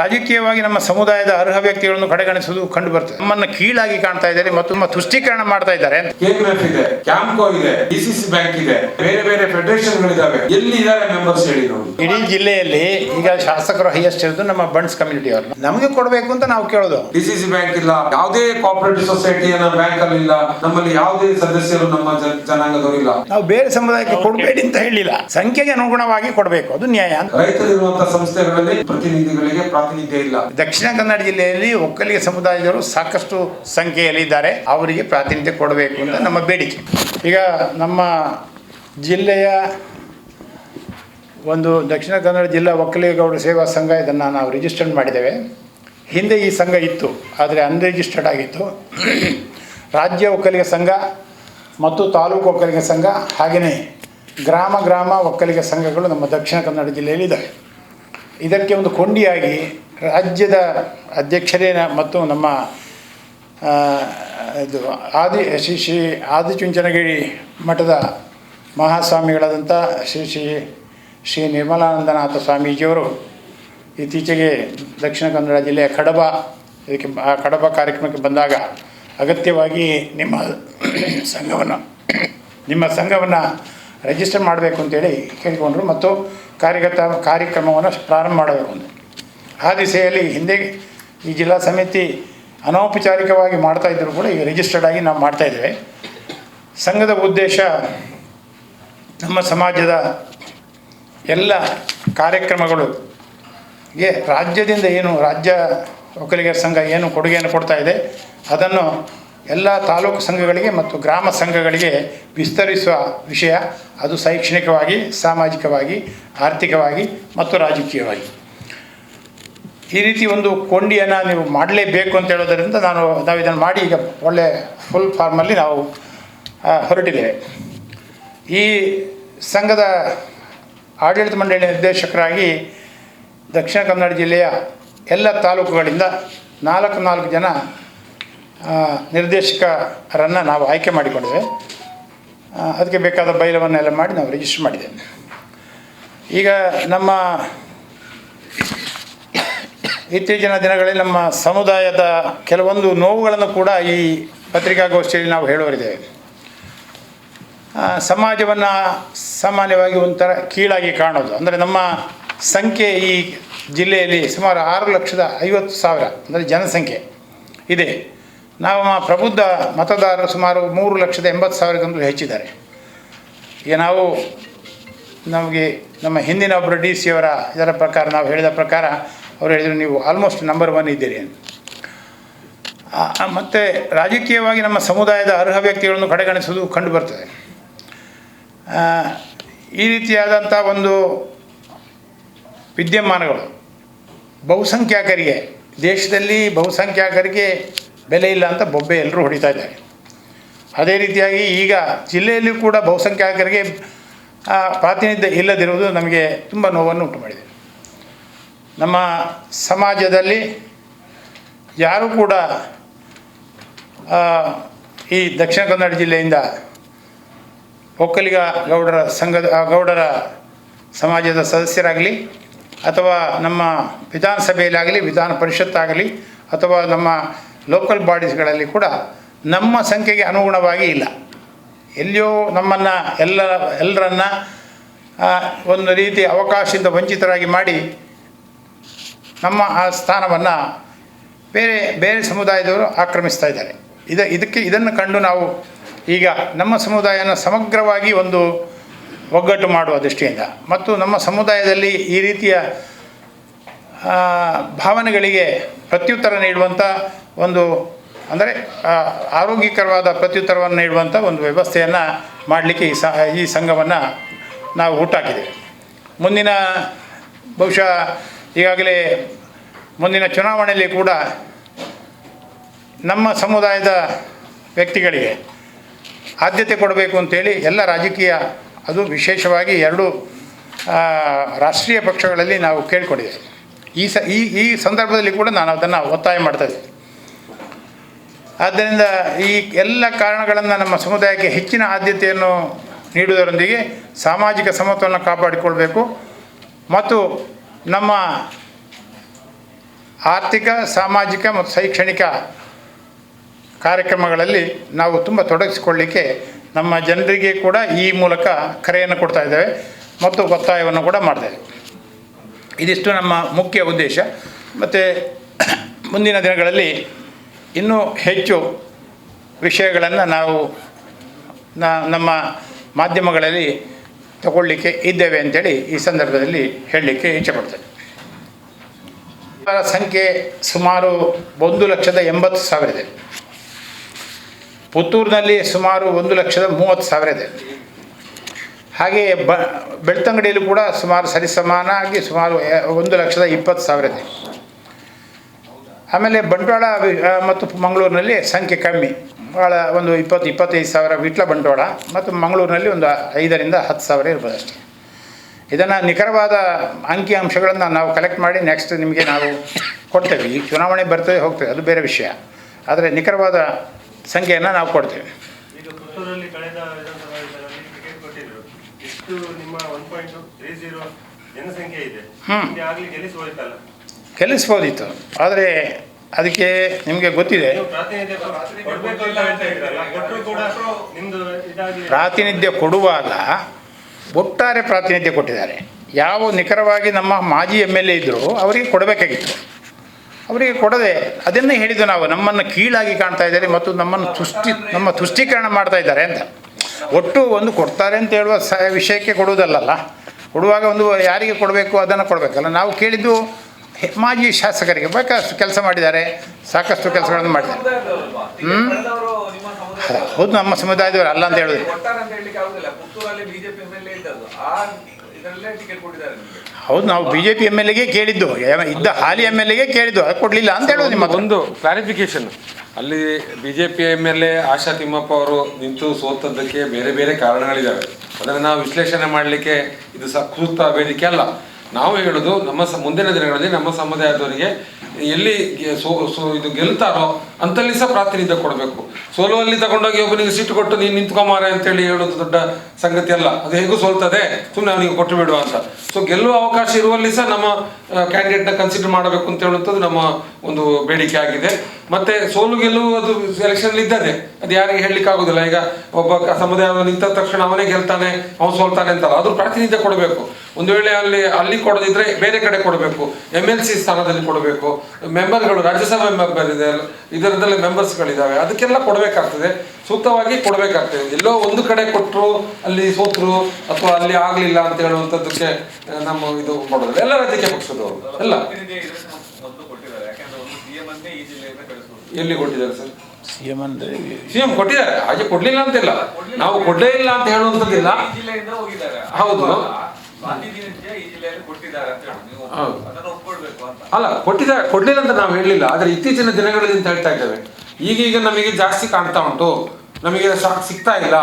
ರಾಜಕೀಯವಾಗಿ ನಮ್ಮ ಸಮುದಾಯದ ಅರ್ಹ ವ್ಯಕ್ತಿಗಳನ್ನು ಕಡೆಗಣಿಸುವುದು ಕಂಡು ಬರ್ತದೆ ನಮ್ಮನ್ನು ಕೀಳಾಗಿ ಕಾಣ್ತಾ ಇದ್ದಾರೆ ಮತ್ತು ನಮ್ಮ ತುಷ್ಟೀಕರಣ ಮಾಡ್ತಾ ಇದ್ದಾರೆ. ಕೆಎಂಎಫ್ ಇದೆ ಕ್ಯಾಂಪ್ಕೋ ಇದೆ ಡಿಸಿಸಿ ಬ್ಯಾಂಕ್ ಇದೆ ಬೇರೆ ಬೇರೆ ಫೆಡರೇಷನ್ಗಳಿದಾವೆ ಎಲ್ಲಿ ಇದಾರೆ ಮೆಂಬರ್ಸ್ ಹೇಳಿ ಇಡೀ ಜಿಲ್ಲೆಯಲ್ಲಿ ಈಗ ಶಾಸಕರು ಹೈಯೆಸ್ಟ್ ಇರೋದು ನಮ್ಮ ಬಂಡ್ಸ್ ಕಮ್ಯುನಿಟಿ ಅವರು. ನಮಗೆ ಕೊಡಬೇಕು ಅಂತ ನಾವು ಕೇಳೋದು. ಡಿಸಿಸಿ ಬ್ಯಾಂಕ್ ಇಲ್ಲ ಯಾವುದೇ ಕೋಆಪರೇಟಿವ್ ಸೊಸೈಟಿಯನ್ನ ಬ್ಯಾಂಕ್ ಅಲ್ಲಿ ಇಲ್ಲ ನಮ್ಮಲ್ಲಿ ಯಾವುದೇ ಸದಸ್ಯರು ನಮ್ಮ ಜನಾಂಗದವರು ಇಲ್ಲ. ನಾವು ಬೇರೆ ಸಮುದಾಯಕ್ಕೆ ಕೊಡಬೇಡಿ ಅಂತ ಹೇಳಿಲ್ಲ. ಸಂಖ್ಯೆಗೆ ಅನುಗುಣವಾಗಿ ಕೊಡಬೇಕು ಅದು ನ್ಯಾಯ ರೈತರಿರುವಂತಹ ಸಂಸ್ಥೆಗಳಲ್ಲಿ ಪ್ರತಿನಿಧಿಗಳಿಗೆ ಪ್ರಾತಿನಿಧ್ಯ ಇಲ್ಲ. ದಕ್ಷಿಣ ಕನ್ನಡ ಜಿಲ್ಲೆಯಲ್ಲಿ ಒಕ್ಕಲಿಗ ಸಮುದಾಯದವರು ಸಾಕಷ್ಟು ಸಂಖ್ಯೆಯಲ್ಲಿ ಇದ್ದಾರೆ ಅವರಿಗೆ ಪ್ರಾತಿನಿಧ್ಯ ಕೊಡಬೇಕು ಅಂತ ನಮ್ಮ ಬೇಡಿಕೆ. ಈಗ ನಮ್ಮ ಜಿಲ್ಲೆಯ ಒಂದು ದಕ್ಷಿಣ ಕನ್ನಡ ಜಿಲ್ಲಾ ಒಕ್ಕಲಿಗೌಡ ಸೇವಾ ಸಂಘ ಇದನ್ನು ನಾವು ರಿಜಿಸ್ಟರ್ ಮಾಡಿದ್ದೇವೆ. ಹಿಂದೆ ಈ ಸಂಘ ಇತ್ತು, ಆದರೆ ಅನ್ರಿಜಿಸ್ಟರ್ಡ್ ಆಗಿತ್ತು. ರಾಜ್ಯ ಒಕ್ಕಲಿಗ ಸಂಘ ಮತ್ತು ತಾಲೂಕು ಒಕ್ಕಲಿಗ ಸಂಘ ಹಾಗೆಯೇ ಗ್ರಾಮ ಗ್ರಾಮ ಒಕ್ಕಲಿಗ ಸಂಘಗಳು ನಮ್ಮ ದಕ್ಷಿಣ ಕನ್ನಡ ಜಿಲ್ಲೆಯಲ್ಲಿ ಇದ್ದಾವೆ ಇದಕ್ಕೆ ಒಂದು ಕೊಂಡಿಯಾಗಿ ರಾಜ್ಯದ ಅಧ್ಯಕ್ಷರೇ ಮತ್ತು ನಮ್ಮ ಇದು ಆದಿ, ಶ್ರೀ ಶ್ರೀ ಆದಿಚುಂಚನಗಿರಿ ಮಠದ ಮಹಾಸ್ವಾಮಿಗಳಾದಂಥ ಶ್ರೀ ಶ್ರೀ ಶ್ರೀ ನಿರ್ಮಲಾನಂದನಾಥ ಸ್ವಾಮೀಜಿಯವರು ಇತ್ತೀಚೆಗೆ ದಕ್ಷಿಣ ಕನ್ನಡ ಜಿಲ್ಲೆಯ ಕಡಬ, ಇದಕ್ಕೆ ಆ ಕಡಬ ಕಾರ್ಯಕ್ರಮಕ್ಕೆ ಬಂದಾಗ ಅಗತ್ಯವಾಗಿ ನಿಮ್ಮ ಸಂಘವನ್ನು ನಿಮ್ಮ ಸಂಘವನ್ನು ರಿಜಿಸ್ಟರ್ ಮಾಡಬೇಕು ಅಂತೇಳಿ ಕೇಳಿಕೊಂಡರು. ಮತ್ತು ಕಾರ್ಯಗತ ಕಾರ್ಯಕ್ರಮವನ್ನು ಪ್ರಾರಂಭ ಮಾಡಬೇಕು ಅಂತ ಆ ದಿಸೆಯಲ್ಲಿ ಹಿಂದೆ ಈ ಜಿಲ್ಲಾ ಸಮಿತಿ ಅನೌಪಚಾರಿಕವಾಗಿ ಮಾಡ್ತಾ ಇದ್ದರೂ ಕೂಡ ಈಗ ರಿಜಿಸ್ಟರ್ಡ್ ಆಗಿ ನಾವು ಮಾಡ್ತಾ ಇದ್ದೇವೆ. ಸಂಘದ ಉದ್ದೇಶ ನಮ್ಮ ಸಮಾಜದ ಎಲ್ಲ ಕಾರ್ಯಕ್ರಮಗಳು ಗೆ ರಾಜ್ಯದಿಂದ ಏನು ರಾಜ್ಯ ಒಕ್ಕಲಿಗರ ಸಂಘ ಏನು ಕೊಡುಗೆಯನ್ನು ಕೊಡ್ತಾ ಇದೆ, ಅದನ್ನು ಎಲ್ಲ ತಾಲೂಕು ಸಂಘಗಳಿಗೆ ಮತ್ತು ಗ್ರಾಮ ಸಂಘಗಳಿಗೆ ವಿಸ್ತರಿಸುವ ವಿಷಯ. ಅದು ಶೈಕ್ಷಣಿಕವಾಗಿ, ಸಾಮಾಜಿಕವಾಗಿ, ಆರ್ಥಿಕವಾಗಿ ಮತ್ತು ರಾಜಕೀಯವಾಗಿ. ಈ ರೀತಿ ಒಂದು ಕೊಂಡಿಯನ್ನು ನೀವು ಮಾಡಲೇಬೇಕು ಅಂತ ಹೇಳೋದರಿಂದ ನಾನು ನಾವು ಇದನ್ನು ಮಾಡಿ ಈಗ ಒಳ್ಳೆ ಫುಲ್ ಫಾರ್ಮಲ್ಲಿ ನಾವು ಹೊರಟಿದ್ದೇವೆ. ಈ ಸಂಘದ ಆಡಳಿತ ಮಂಡಳಿ ನಿರ್ದೇಶಕರಾಗಿ ದಕ್ಷಿಣ ಕನ್ನಡ ಜಿಲ್ಲೆಯ ಎಲ್ಲ ತಾಲೂಕುಗಳಿಂದ ನಾಲ್ಕು ನಾಲ್ಕು ಜನ ನಿರ್ದೇಶಕರನ್ನು ನಾವು ಆಯ್ಕೆ ಮಾಡಿಕೊಂಡಿದ್ದೇವೆ ಅದಕ್ಕೆ ಬೇಕಾದ ಬೈಲವನ್ನೆಲ್ಲ ಮಾಡಿ ನಾವು ರಿಜಿಸ್ಟರ್ ಮಾಡಿದ್ದೇವೆ. ಈಗ ನಮ್ಮ ಇತ್ತೀಚಿನ ದಿನಗಳಲ್ಲಿ ನಮ್ಮ ಸಮುದಾಯದ ಕೆಲವೊಂದು ನೋವುಗಳನ್ನು ಕೂಡ ಈ ಪತ್ರಿಕಾಗೋಷ್ಠಿಯಲ್ಲಿ ನಾವು ಹೇಳುವರಿದ್ದೇವೆ. ಸಮಾಜವನ್ನು ಸಾಮಾನ್ಯವಾಗಿ ಒಂಥರ ಕೀಳಾಗಿ ಕಾಣೋದು. ಅಂದರೆ ನಮ್ಮ ಸಂಖ್ಯೆ ಈ ಜಿಲ್ಲೆಯಲ್ಲಿ ಸುಮಾರು ಆರು ಲಕ್ಷದ ಐವತ್ತು ಸಾವಿರ, ಅಂದರೆ ಜನಸಂಖ್ಯೆ ಇದೆ. ನಾವು ಪ್ರಬುದ್ಧ ಮತದಾರರು ಸುಮಾರು ಮೂರು ಲಕ್ಷದ ಎಂಬತ್ತು ಸಾವಿರಕ್ಕಂತೂ ಹೆಚ್ಚಿದ್ದಾರೆ. ಈಗ ನಾವು ನಮಗೆ ನಮ್ಮ ಹಿಂದಿನ ಒಬ್ಬರು ಡಿ ಸಿ ಅವರ ಇದರ ಪ್ರಕಾರ ನಾವು ಹೇಳಿದ ಪ್ರಕಾರ ಅವರು ಹೇಳಿದರು ನೀವು ಆಲ್ಮೋಸ್ಟ್ ನಂಬರ್ ಒನ್ ಇದ್ದೀರಿ ಅಂತ. ಮತ್ತು ರಾಜಕೀಯವಾಗಿ ನಮ್ಮ ಸಮುದಾಯದ ಅರ್ಹ ವ್ಯಕ್ತಿಗಳನ್ನು ಕಡೆಗಣಿಸುವುದು ಕಂಡು ಬರ್ತದೆ. ಆ, ಈ ರೀತಿಯಾದಂಥ ಒಂದು ವಿದ್ಯಮಾನಗಳು ಬಹುಸಂಖ್ಯಾತರಿಗೆ ದೇಶದಲ್ಲಿ ಬಹುಸಂಖ್ಯಾತರಿಗೆ ಬೆಲೆ ಇಲ್ಲ ಅಂತ ಬೊಬ್ಬೆ ಎಲ್ಲರೂ ಹೊಡಿತಾ ಇದ್ದಾರೆ. ಅದೇ ರೀತಿಯಾಗಿ ಈಗ ಜಿಲ್ಲೆಯಲ್ಲಿಯೂ ಕೂಡ ಬಹುಸಂಖ್ಯಾತರಿಗೆ ಪ್ರಾತಿನಿಧ್ಯ ಇಲ್ಲದಿರುವುದು ನಮಗೆ ತುಂಬ ನೋವನ್ನು ಉಂಟು ಮಾಡಿದೆ. ನಮ್ಮ ಸಮಾಜದಲ್ಲಿ ಯಾರು ಕೂಡ ಈ ದಕ್ಷಿಣ ಕನ್ನಡ ಜಿಲ್ಲೆಯಿಂದ ಒಕ್ಕಲಿಗ ಗೌಡರ ಸಂಘದ ಗೌಡರ ಸಮಾಜದ ಸದಸ್ಯರಾಗಲಿ ಅಥವಾ ನಮ್ಮ ವಿಧಾನಸಭೆಯಲ್ಲಾಗಲಿ, ವಿಧಾನ ಪರಿಷತ್ತಾಗಲಿ ಅಥವಾ ನಮ್ಮ ಲೋಕಲ್ ಬಾಡೀಸ್ಗಳಲ್ಲಿ ಕೂಡ ನಮ್ಮ ಸಂಖ್ಯೆಗೆ ಅನುಗುಣವಾಗಿ ಇಲ್ಲ. ಎಲ್ಲಿಯೋ ನಮ್ಮನ್ನು ಎಲ್ಲ ಎಲ್ಲರನ್ನ ಒಂದು ರೀತಿ ಅವಕಾಶದಿಂದ ವಂಚಿತರಾಗಿ ಮಾಡಿ ನಮ್ಮ ಆ ಸ್ಥಾನವನ್ನು ಬೇರೆ ಬೇರೆ ಸಮುದಾಯದವರು ಆಕ್ರಮಿಸ್ತಾ ಇದ್ದಾರೆ. ಇದ, ಇದಕ್ಕೆ, ಇದನ್ನು ಕಂಡು ನಾವು ಈಗ ನಮ್ಮ ಸಮುದಾಯನ ಸಮಗ್ರವಾಗಿ ಒಂದು ಒಗ್ಗಟ್ಟು ಮಾಡುವ ದೃಷ್ಟಿಯಿಂದ ಮತ್ತು ನಮ್ಮ ಸಮುದಾಯದಲ್ಲಿ ಈ ರೀತಿಯ ಭಾವನೆಗಳಿಗೆ ಪ್ರತ್ಯುತ್ತರ ನೀಡುವಂಥ ಒಂದು, ಅಂದರೆ ಆರೋಗ್ಯಕರವಾದ ಪ್ರತ್ಯುತ್ತರವನ್ನು ನೀಡುವಂಥ ಒಂದು ವ್ಯವಸ್ಥೆಯನ್ನು ಮಾಡಲಿಕ್ಕೆ ಈ ಸ ಈ ಸಂಘವನ್ನು ನಾವು ಹುಟ್ಟಾಕಿದೆ. ಮುಂದಿನ, ಬಹುಶಃ ಈಗಾಗಲೇ ಮುಂದಿನ ಚುನಾವಣೆಯಲ್ಲಿ ಕೂಡ ನಮ್ಮ ಸಮುದಾಯದ ವ್ಯಕ್ತಿಗಳಿಗೆ ಆದ್ಯತೆ ಕೊಡಬೇಕು ಅಂತೇಳಿ ಎಲ್ಲ ರಾಜಕೀಯ, ಅದು ವಿಶೇಷವಾಗಿ ಎರಡು ರಾಷ್ಟ್ರೀಯ ಪಕ್ಷಗಳಲ್ಲಿ ನಾವು ಕೇಳಿಕೊಂಡಿದ್ದೇವೆ. ಈ ಸ, ಈ ಈ ಸಂದರ್ಭದಲ್ಲಿ ಕೂಡ ನಾನು ಅದನ್ನು ಒತ್ತಾಯ ಮಾಡ್ತಾ ಆದ್ದರಿಂದ ಈ ಎಲ್ಲ ಕಾರಣಗಳನ್ನು ನಮ್ಮ ಸಮುದಾಯಕ್ಕೆ ಹೆಚ್ಚಿನ ಆದ್ಯತೆಯನ್ನು ನೀಡುವುದರೊಂದಿಗೆ ಸಾಮಾಜಿಕ ಸಮತೋಲನ ಕಾಪಾಡಿಕೊಳ್ಬೇಕು. ಮತ್ತು ನಮ್ಮ ಆರ್ಥಿಕ, ಸಾಮಾಜಿಕ ಮತ್ತು ಶೈಕ್ಷಣಿಕ ಕಾರ್ಯಕ್ರಮಗಳಲ್ಲಿ ನಾವು ತುಂಬ ತೊಡಗಿಸಿಕೊಳ್ಳಿಕ್ಕೆ ನಮ್ಮ ಜನರಿಗೆ ಕೂಡ ಈ ಮೂಲಕ ಕರೆಯನ್ನು ಕೊಡ್ತಾ ಇದ್ದೇವೆ ಮತ್ತು ಒತ್ತಾಯವನ್ನು ಕೂಡ ಮಾಡ್ತಾ ಇದ್ದೇವೆ. ಇದಿಷ್ಟು ನಮ್ಮ ಮುಖ್ಯ ಉದ್ದೇಶ. ಮತ್ತು ಮುಂದಿನ ದಿನಗಳಲ್ಲಿ ಇನ್ನೂ ಹೆಚ್ಚು ವಿಷಯಗಳನ್ನು ನಾವು ನಮ್ಮ ಮಾಧ್ಯಮಗಳಲ್ಲಿ ತಗೊಳ್ಳಿಕ್ಕೆ ಇದ್ದೇವೆ ಅಂತೇಳಿ ಈ ಸಂದರ್ಭದಲ್ಲಿ ಹೇಳಲಿಕ್ಕೆ ಇಚ್ಛೆಪಡ್ತೇನೆ ಸಂಖ್ಯೆ ಸುಮಾರು ಒಂದು ಲಕ್ಷದ ಎಂಬತ್ತು ಸಾವಿರ ಇದೆ. ಪುತ್ತೂರಿನಲ್ಲಿ ಸುಮಾರು ಒಂದು ಲಕ್ಷದ ಮೂವತ್ತು ಸಾವಿರ ಇದೆ. ಹಾಗೆಯೇ ಬ, ಬೆಳ್ತಂಗಡಿಯಲ್ಲೂ ಕೂಡ ಸುಮಾರು ಸರಿಸಮಾನಾಗಿ ಸುಮಾರು ಒಂದು ಲಕ್ಷದ ಇಪ್ಪತ್ತು ಸಾವಿರ ಇದೆ. ಆಮೇಲೆ ಬಂಟ್ವಾಳ ಮತ್ತು ಮಂಗಳೂರಿನಲ್ಲಿ ಸಂಖ್ಯೆ ಕಮ್ಮಿ. ಭಾಳ ಒಂದು ಇಪ್ಪತ್ತು, ಇಪ್ಪತ್ತೈದು ಸಾವಿರ ವಿಟ್ಲ ಬಂಟ್ವಾಳ ಮತ್ತು ಮಂಗಳೂರಿನಲ್ಲಿ ಒಂದು ಐದರಿಂದ ಹತ್ತು ಸಾವಿರ ಇರ್ಬೋದು ಅಷ್ಟೇ. ಇದನ್ನು ನಿಖರವಾದ ಅಂಕಿ ಅಂಶಗಳನ್ನು ನಾವು ಕಲೆಕ್ಟ್ ಮಾಡಿ ನೆಕ್ಸ್ಟ್ ನಿಮಗೆ ನಾವು ಕೊಡ್ತೇವೆ. ಈ ಚುನಾವಣೆ ಬರ್ತದೆ ಹೋಗ್ತೇವೆ ಅದು ಬೇರೆ ವಿಷಯ. ಆದರೆ ನಿಖರವಾದ ಸಂಖ್ಯೆಯನ್ನು ನಾವು ಕೊಡ್ತೇವೆ ಈಗ ಪುತ್ತೂರಲ್ಲಿ ಕಳೆದ ವಿಧಾನಸಭಾ ಇದರಲ್ಲಿ ಟಿಕೆಟ್ ಕೊಟ್ಟಿದ್ರು ಇಷ್ಟು ನಿಮ್ಮ ಒನ್ ಪಾಯಿಂಟ್ ತ್ರೀ ಜೀರೋ ಜನಸಂಖ್ಯೆ ಇದೆ. ಆಗ್ಲಿ ಗೆಲ್ಲಿಸ್ಬೋದಿತ್ತು. ಆದರೆ ಅದಕ್ಕೆ ನಿಮಗೆ ಗೊತ್ತಿದೆ. ಪ್ರಾತಿನಿಧ್ಯ ಕೊಡುವಾಗ ಒಟ್ಟಾರೆ ಪ್ರಾತಿನಿಧ್ಯ ಕೊಟ್ಟಿದ್ದಾರೆ. ಯಾವ ನಿಖರವಾಗಿ ನಮ್ಮ ಮಾಜಿ ಎಂ ಎಲ್ ಎ ಇದ್ದರು ಅವರಿಗೆ ಕೊಡಬೇಕಾಗಿತ್ತು. ಅವರಿಗೆ ಕೊಡದೆ ಅದನ್ನೇ ಹೇಳಿದ್ದು ನಾವು ನಮ್ಮನ್ನು ಕೀಳಾಗಿ ಕಾಣ್ತಾ ಇದ್ದಾರೆ ಮತ್ತು ನಮ್ಮನ್ನು ತುಷ್ಟಿ ನಮ್ಮ ತುಷ್ಟೀಕರಣ ಮಾಡ್ತಾ ಇದ್ದಾರೆ ಅಂತ. ಒಟ್ಟು ಒಂದು ಕೊಡ್ತಾರೆ ಅಂತ ಹೇಳುವ ಸ ವಿಷಯಕ್ಕೆ ಕೊಡುವುದಲ್ಲಲ್ಲ. ಕೊಡುವಾಗ ಒಂದು ಯಾರಿಗೆ ಕೊಡಬೇಕು ಅದನ್ನು ಕೊಡಬೇಕಲ್ಲ. ನಾವು ಕೇಳಿದ್ದು ಮಾಜಿ ಶಾಸಕರಿಗೆ. ಬೇಕಷ್ಟು ಕೆಲಸ ಮಾಡಿದ್ದಾರೆ. ಸಾಕಷ್ಟು ಕೆಲಸಗಳನ್ನು ಮಾಡಿದ್ದಾರೆ. ಹ್ಞೂ ಹೌದು ನಮ್ಮ ಸಮುದಾಯದವರು ಅಲ್ಲ ಅಂತ ಹೇಳೋದು. ಹೌದು, ನಾವು B J P M L ಎಗೆ ಕೇಳಿದ್ದು. ಇದ್ದ ಹಾಲಿ ಎಂ ಎಲ್ ಎಗೆ ಕೇಳಿದ್ದು. ಅದು ಕೊಡಲಿಲ್ಲ ಅಂತ ಹೇಳೋದು ನಿಮ್ಮ. ಒಂದು ಕ್ಲಾರಿಫಿಕೇಶನ್ ಅಲ್ಲಿ BJP M L A, Asha Thimmappa ಅವರು ನಿಂತು ಸೋತದ್ದಕ್ಕೆ ಬೇರೆ ಬೇರೆ ಕಾರಣಗಳಿದ್ದಾವೆ ಅದನ್ನು ನಾವು ವಿಶ್ಲೇಷಣೆ ಮಾಡಲಿಕ್ಕೆ ಇದು ಸೂಕ್ತ ವೇದಿಕೆ ಅಲ್ಲ. ನಾವು ಹೇಳೋದು ನಮ್ಮ ಸ ಮುಂದಿನ ದಿನಗಳಲ್ಲಿ ನಮ್ಮ ಸಮುದಾಯದವರಿಗೆ ಎಲ್ಲಿ ಸೋ ಸೋ ಇದು ಗೆಲ್ತಾರೋ ಅಂತಲ್ಲಿ ಸಹ ಪ್ರಾತಿನಿಧ್ಯ ಕೊಡಬೇಕು. ಸೋಲುವಲ್ಲಿ ತಗೊಂಡೋಗಿ ಒಬ್ಬನಿಗೆ ಸೀಟು ಕೊಟ್ಟು ನೀನು ನಿಂತ್ಕೊಂಬಾರೆ ಅಂತೇಳಿ ಹೇಳೋದು ದೊಡ್ಡ ಸಂಗತಿ ಅಲ್ಲ. ಅದು ಹೇಗೂ ಸೋಲ್ತದೆ? ಸುಮ್ಮನೆ ಅವನಿಗೆ ಕೊಟ್ಟು ಬಿಡುವ ಅಂತ. ಸೊ ಗೆಲ್ಲುವ ಅವಕಾಶ ಇರುವಲ್ಲಿ ಸಹ ನಮ್ಮ ಕ್ಯಾಂಡಿಡೇಟ್ನ ಕನ್ಸಿಡರ್ ಮಾಡಬೇಕು ಅಂತ ಹೇಳುವಂಥದ್ದು ನಮ್ಮ ಒಂದು ಬೇಡಿಕೆ ಆಗಿದೆ. ಮತ್ತೆ ಸೋಲು ಗೆಲುವು ಅದು ಎಲೆಕ್ಷನ್ ಇದ್ದದೆ ಅದು ಯಾರಿಗೆ ಹೇಳಲಿಕ್ಕೆ ಆಗುದಿಲ್ಲ ಈಗ ಒಬ್ಬ ಸಮುದಾಯ ನಿಂತ ತಕ್ಷಣ ಅವನೇ ಗೆಲ್ತಾನೆ, ಅವನು ಸೋಲ್ತಾನೆ ಅಂತಲ್ಲ. ಅದ್ರ ಪ್ರಾತಿನಿಧ್ಯ ಕೊಡಬೇಕು. ಒಂದು ವೇಳೆ ಅಲ್ಲಿ ಅಲ್ಲಿ ಕೊಡದಿದ್ರೆ ಬೇರೆ ಕಡೆ ಕೊಡಬೇಕು. ಎಂ ಎಲ್ ಸಿ ಸ್ಥಾನದಲ್ಲಿ ಕೊಡಬೇಕು. ಮೆಂಬರ್ಗಳು, ರಾಜ್ಯಸಭಾ ಮೆಂಬರ್ ಇದೆ, ಇದರದಲ್ಲಿ ಮೆಂಬರ್ಸ್ಗಳಿದ್ದಾವೆ ಅದಕ್ಕೆಲ್ಲ ಕೊಡಬೇಕಾಗ್ತದೆ. ಸೂಕ್ತವಾಗಿ ಕೊಡಬೇಕಾಗ್ತದೆ. ಎಲ್ಲೋ ಒಂದು ಕಡೆ ಕೊಟ್ಟರು ಅಲ್ಲಿ ಸೋತರು ಅಥವಾ ಅಲ್ಲಿ ಆಗಲಿಲ್ಲ ಅಂತ ಹೇಳುವಂಥದ್ದಕ್ಕೆ ನಮ್ಮ ಇದು ಕೊಡೋದು ಎಲ್ಲ ರಾಜಕೀಯ ಪಕ್ಷದವರು. ಎಲ್ಲ ಪ್ರತಿನಿಧಿ ಇದನ್ನ ಮೊದಲು ಕೊಟ್ಟಿದ್ದಾರೆ ಯಾಕಂದ್ರೆ ಒಂದು ಸಿಎಂ ಅನ್ನೇ ಈ ಜಿಲ್ಲೆಯಿಂದ ಕಳಿಸ್ಬೋದು ಎಲ್ಲಿ ಕೊಟ್ಟಿದ್ದಾರೆ ಸರ್? ಸಿ ಅಂದರೆ ಸಿಎಂ ಕೊಟ್ಟಿದ್ದಾರೆ. ಹಾಗೆ ಕೊಡ್ಲಿಲ್ಲ ಅಂತಿಲ್ಲ. ನಾವು ಕೊಡ್ಲೇ ಇಲ್ಲ ಅಂತ ಹೇಳುವಂಥದ್ದಿಲ್ಲ. ಹೌದು. ಅಲ್ಲ ಕೊಟ್ಟಿದ್ದಾರೆ. ಕೊಡ್ಲಿಲ್ಲ ಅಂತ ನಾವು ಹೇಳಲಿಲ್ಲ. ಆದರೆ ಇತ್ತೀಚಿನ ದಿನಗಳಲ್ಲಿ ಅಂತ ಹೇಳ್ತಾ ಇದ್ದೇವೆ. ಈಗೀಗ ನಮಗೆ ಜಾಸ್ತಿ ಕಾಣ್ತಾ ಉಂಟು. ನಮಗೆ ಶಾಕ್ ಸಿಗ್ತಾ ಇಲ್ಲ.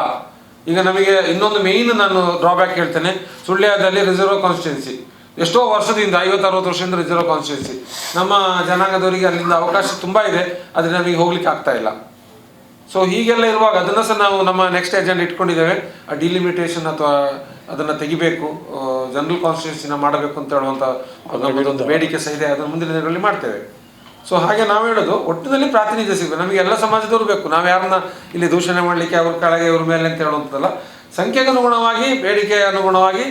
ಈಗ ನಮಗೆ ಇನ್ನೊಂದು ಮೇಯ್ನ್ ನಾನು ಡ್ರಾಬ್ಯಾಕ್ ಹೇಳ್ತೇನೆ. ಸುಳ್ಯದಲ್ಲಿ ರಿಸರ್ವ್ ಕಾನ್ಸ್ಟಿಟ್ಯೂನ್ಸಿ ಎಷ್ಟೋ ವರ್ಷದಿಂದ ಐವತ್ತು ಅರವತ್ತು ವರ್ಷದಿಂದ ರಿಸರ್ವ್ ಕಾನ್ಸ್ಟಿಟ್ಯೂನ್ಸಿ ನಮ್ಮ ಜನಾಂಗದವರಿಗೆ ಅಲ್ಲಿಂದ ಅವಕಾಶ ತುಂಬ ಇದೆ ಆದರೆ ನಮಗೆ ಹೋಗ್ಲಿಕ್ಕೆ ಆಗ್ತಾ ಇಲ್ಲ. ಸೊ ಹೀಗೆಲ್ಲ ಇರುವಾಗ ಅದನ್ನು ಸಹ ನಾವು ನಮ್ಮ ನೆಕ್ಸ್ಟ್ ಏಜೆಂಡ್ ಇಟ್ಕೊಂಡಿದ್ದೇವೆ. ಆ ಡಿಲಿಮಿಟೇಷನ್ ಅಥವಾ ಅದನ್ನು ತೆಗಿಬೇಕು ಜನರಲ್ ಕಾನ್ಸ್ಟಿಟ್ಯೂನ್ಸಿನ ಮಾಡಬೇಕು ಅಂತ ಹೇಳುವಂಥ ಒಂದು ಬೇಡಿಕೆ ಸಹ ಇದೆ ಅದನ್ನು ಮುಂದಿನ ದಿನಗಳಲ್ಲಿ ಮಾಡ್ತೇವೆ. ಸೊ ಹಾಗೆ ನಾವು ಹೇಳೋದು ಒಟ್ಟಿನಲ್ಲಿ ಪ್ರಾತಿನಿಧ್ಯ ಸಿಗಬೇಕು. ನಮಗೆ ಎಲ್ಲ ಸಮಾಜದವರು ಬೇಕು. ನಾವು ಯಾರನ್ನ ಇಲ್ಲಿ ದೂಷಣೆ ಮಾಡಲಿಕ್ಕೆ ಅವ್ರ ಕೆಳಗೆ ಇವ್ರ ಮೇಲೆ ಅಂತ ಹೇಳುವಂಥದ್ದಲ್ಲ ಸಂಖ್ಯೆಗೆ ಅನುಗುಣವಾಗಿ ಬೇಡಿಕೆ ಅನುಗುಣವಾಗಿ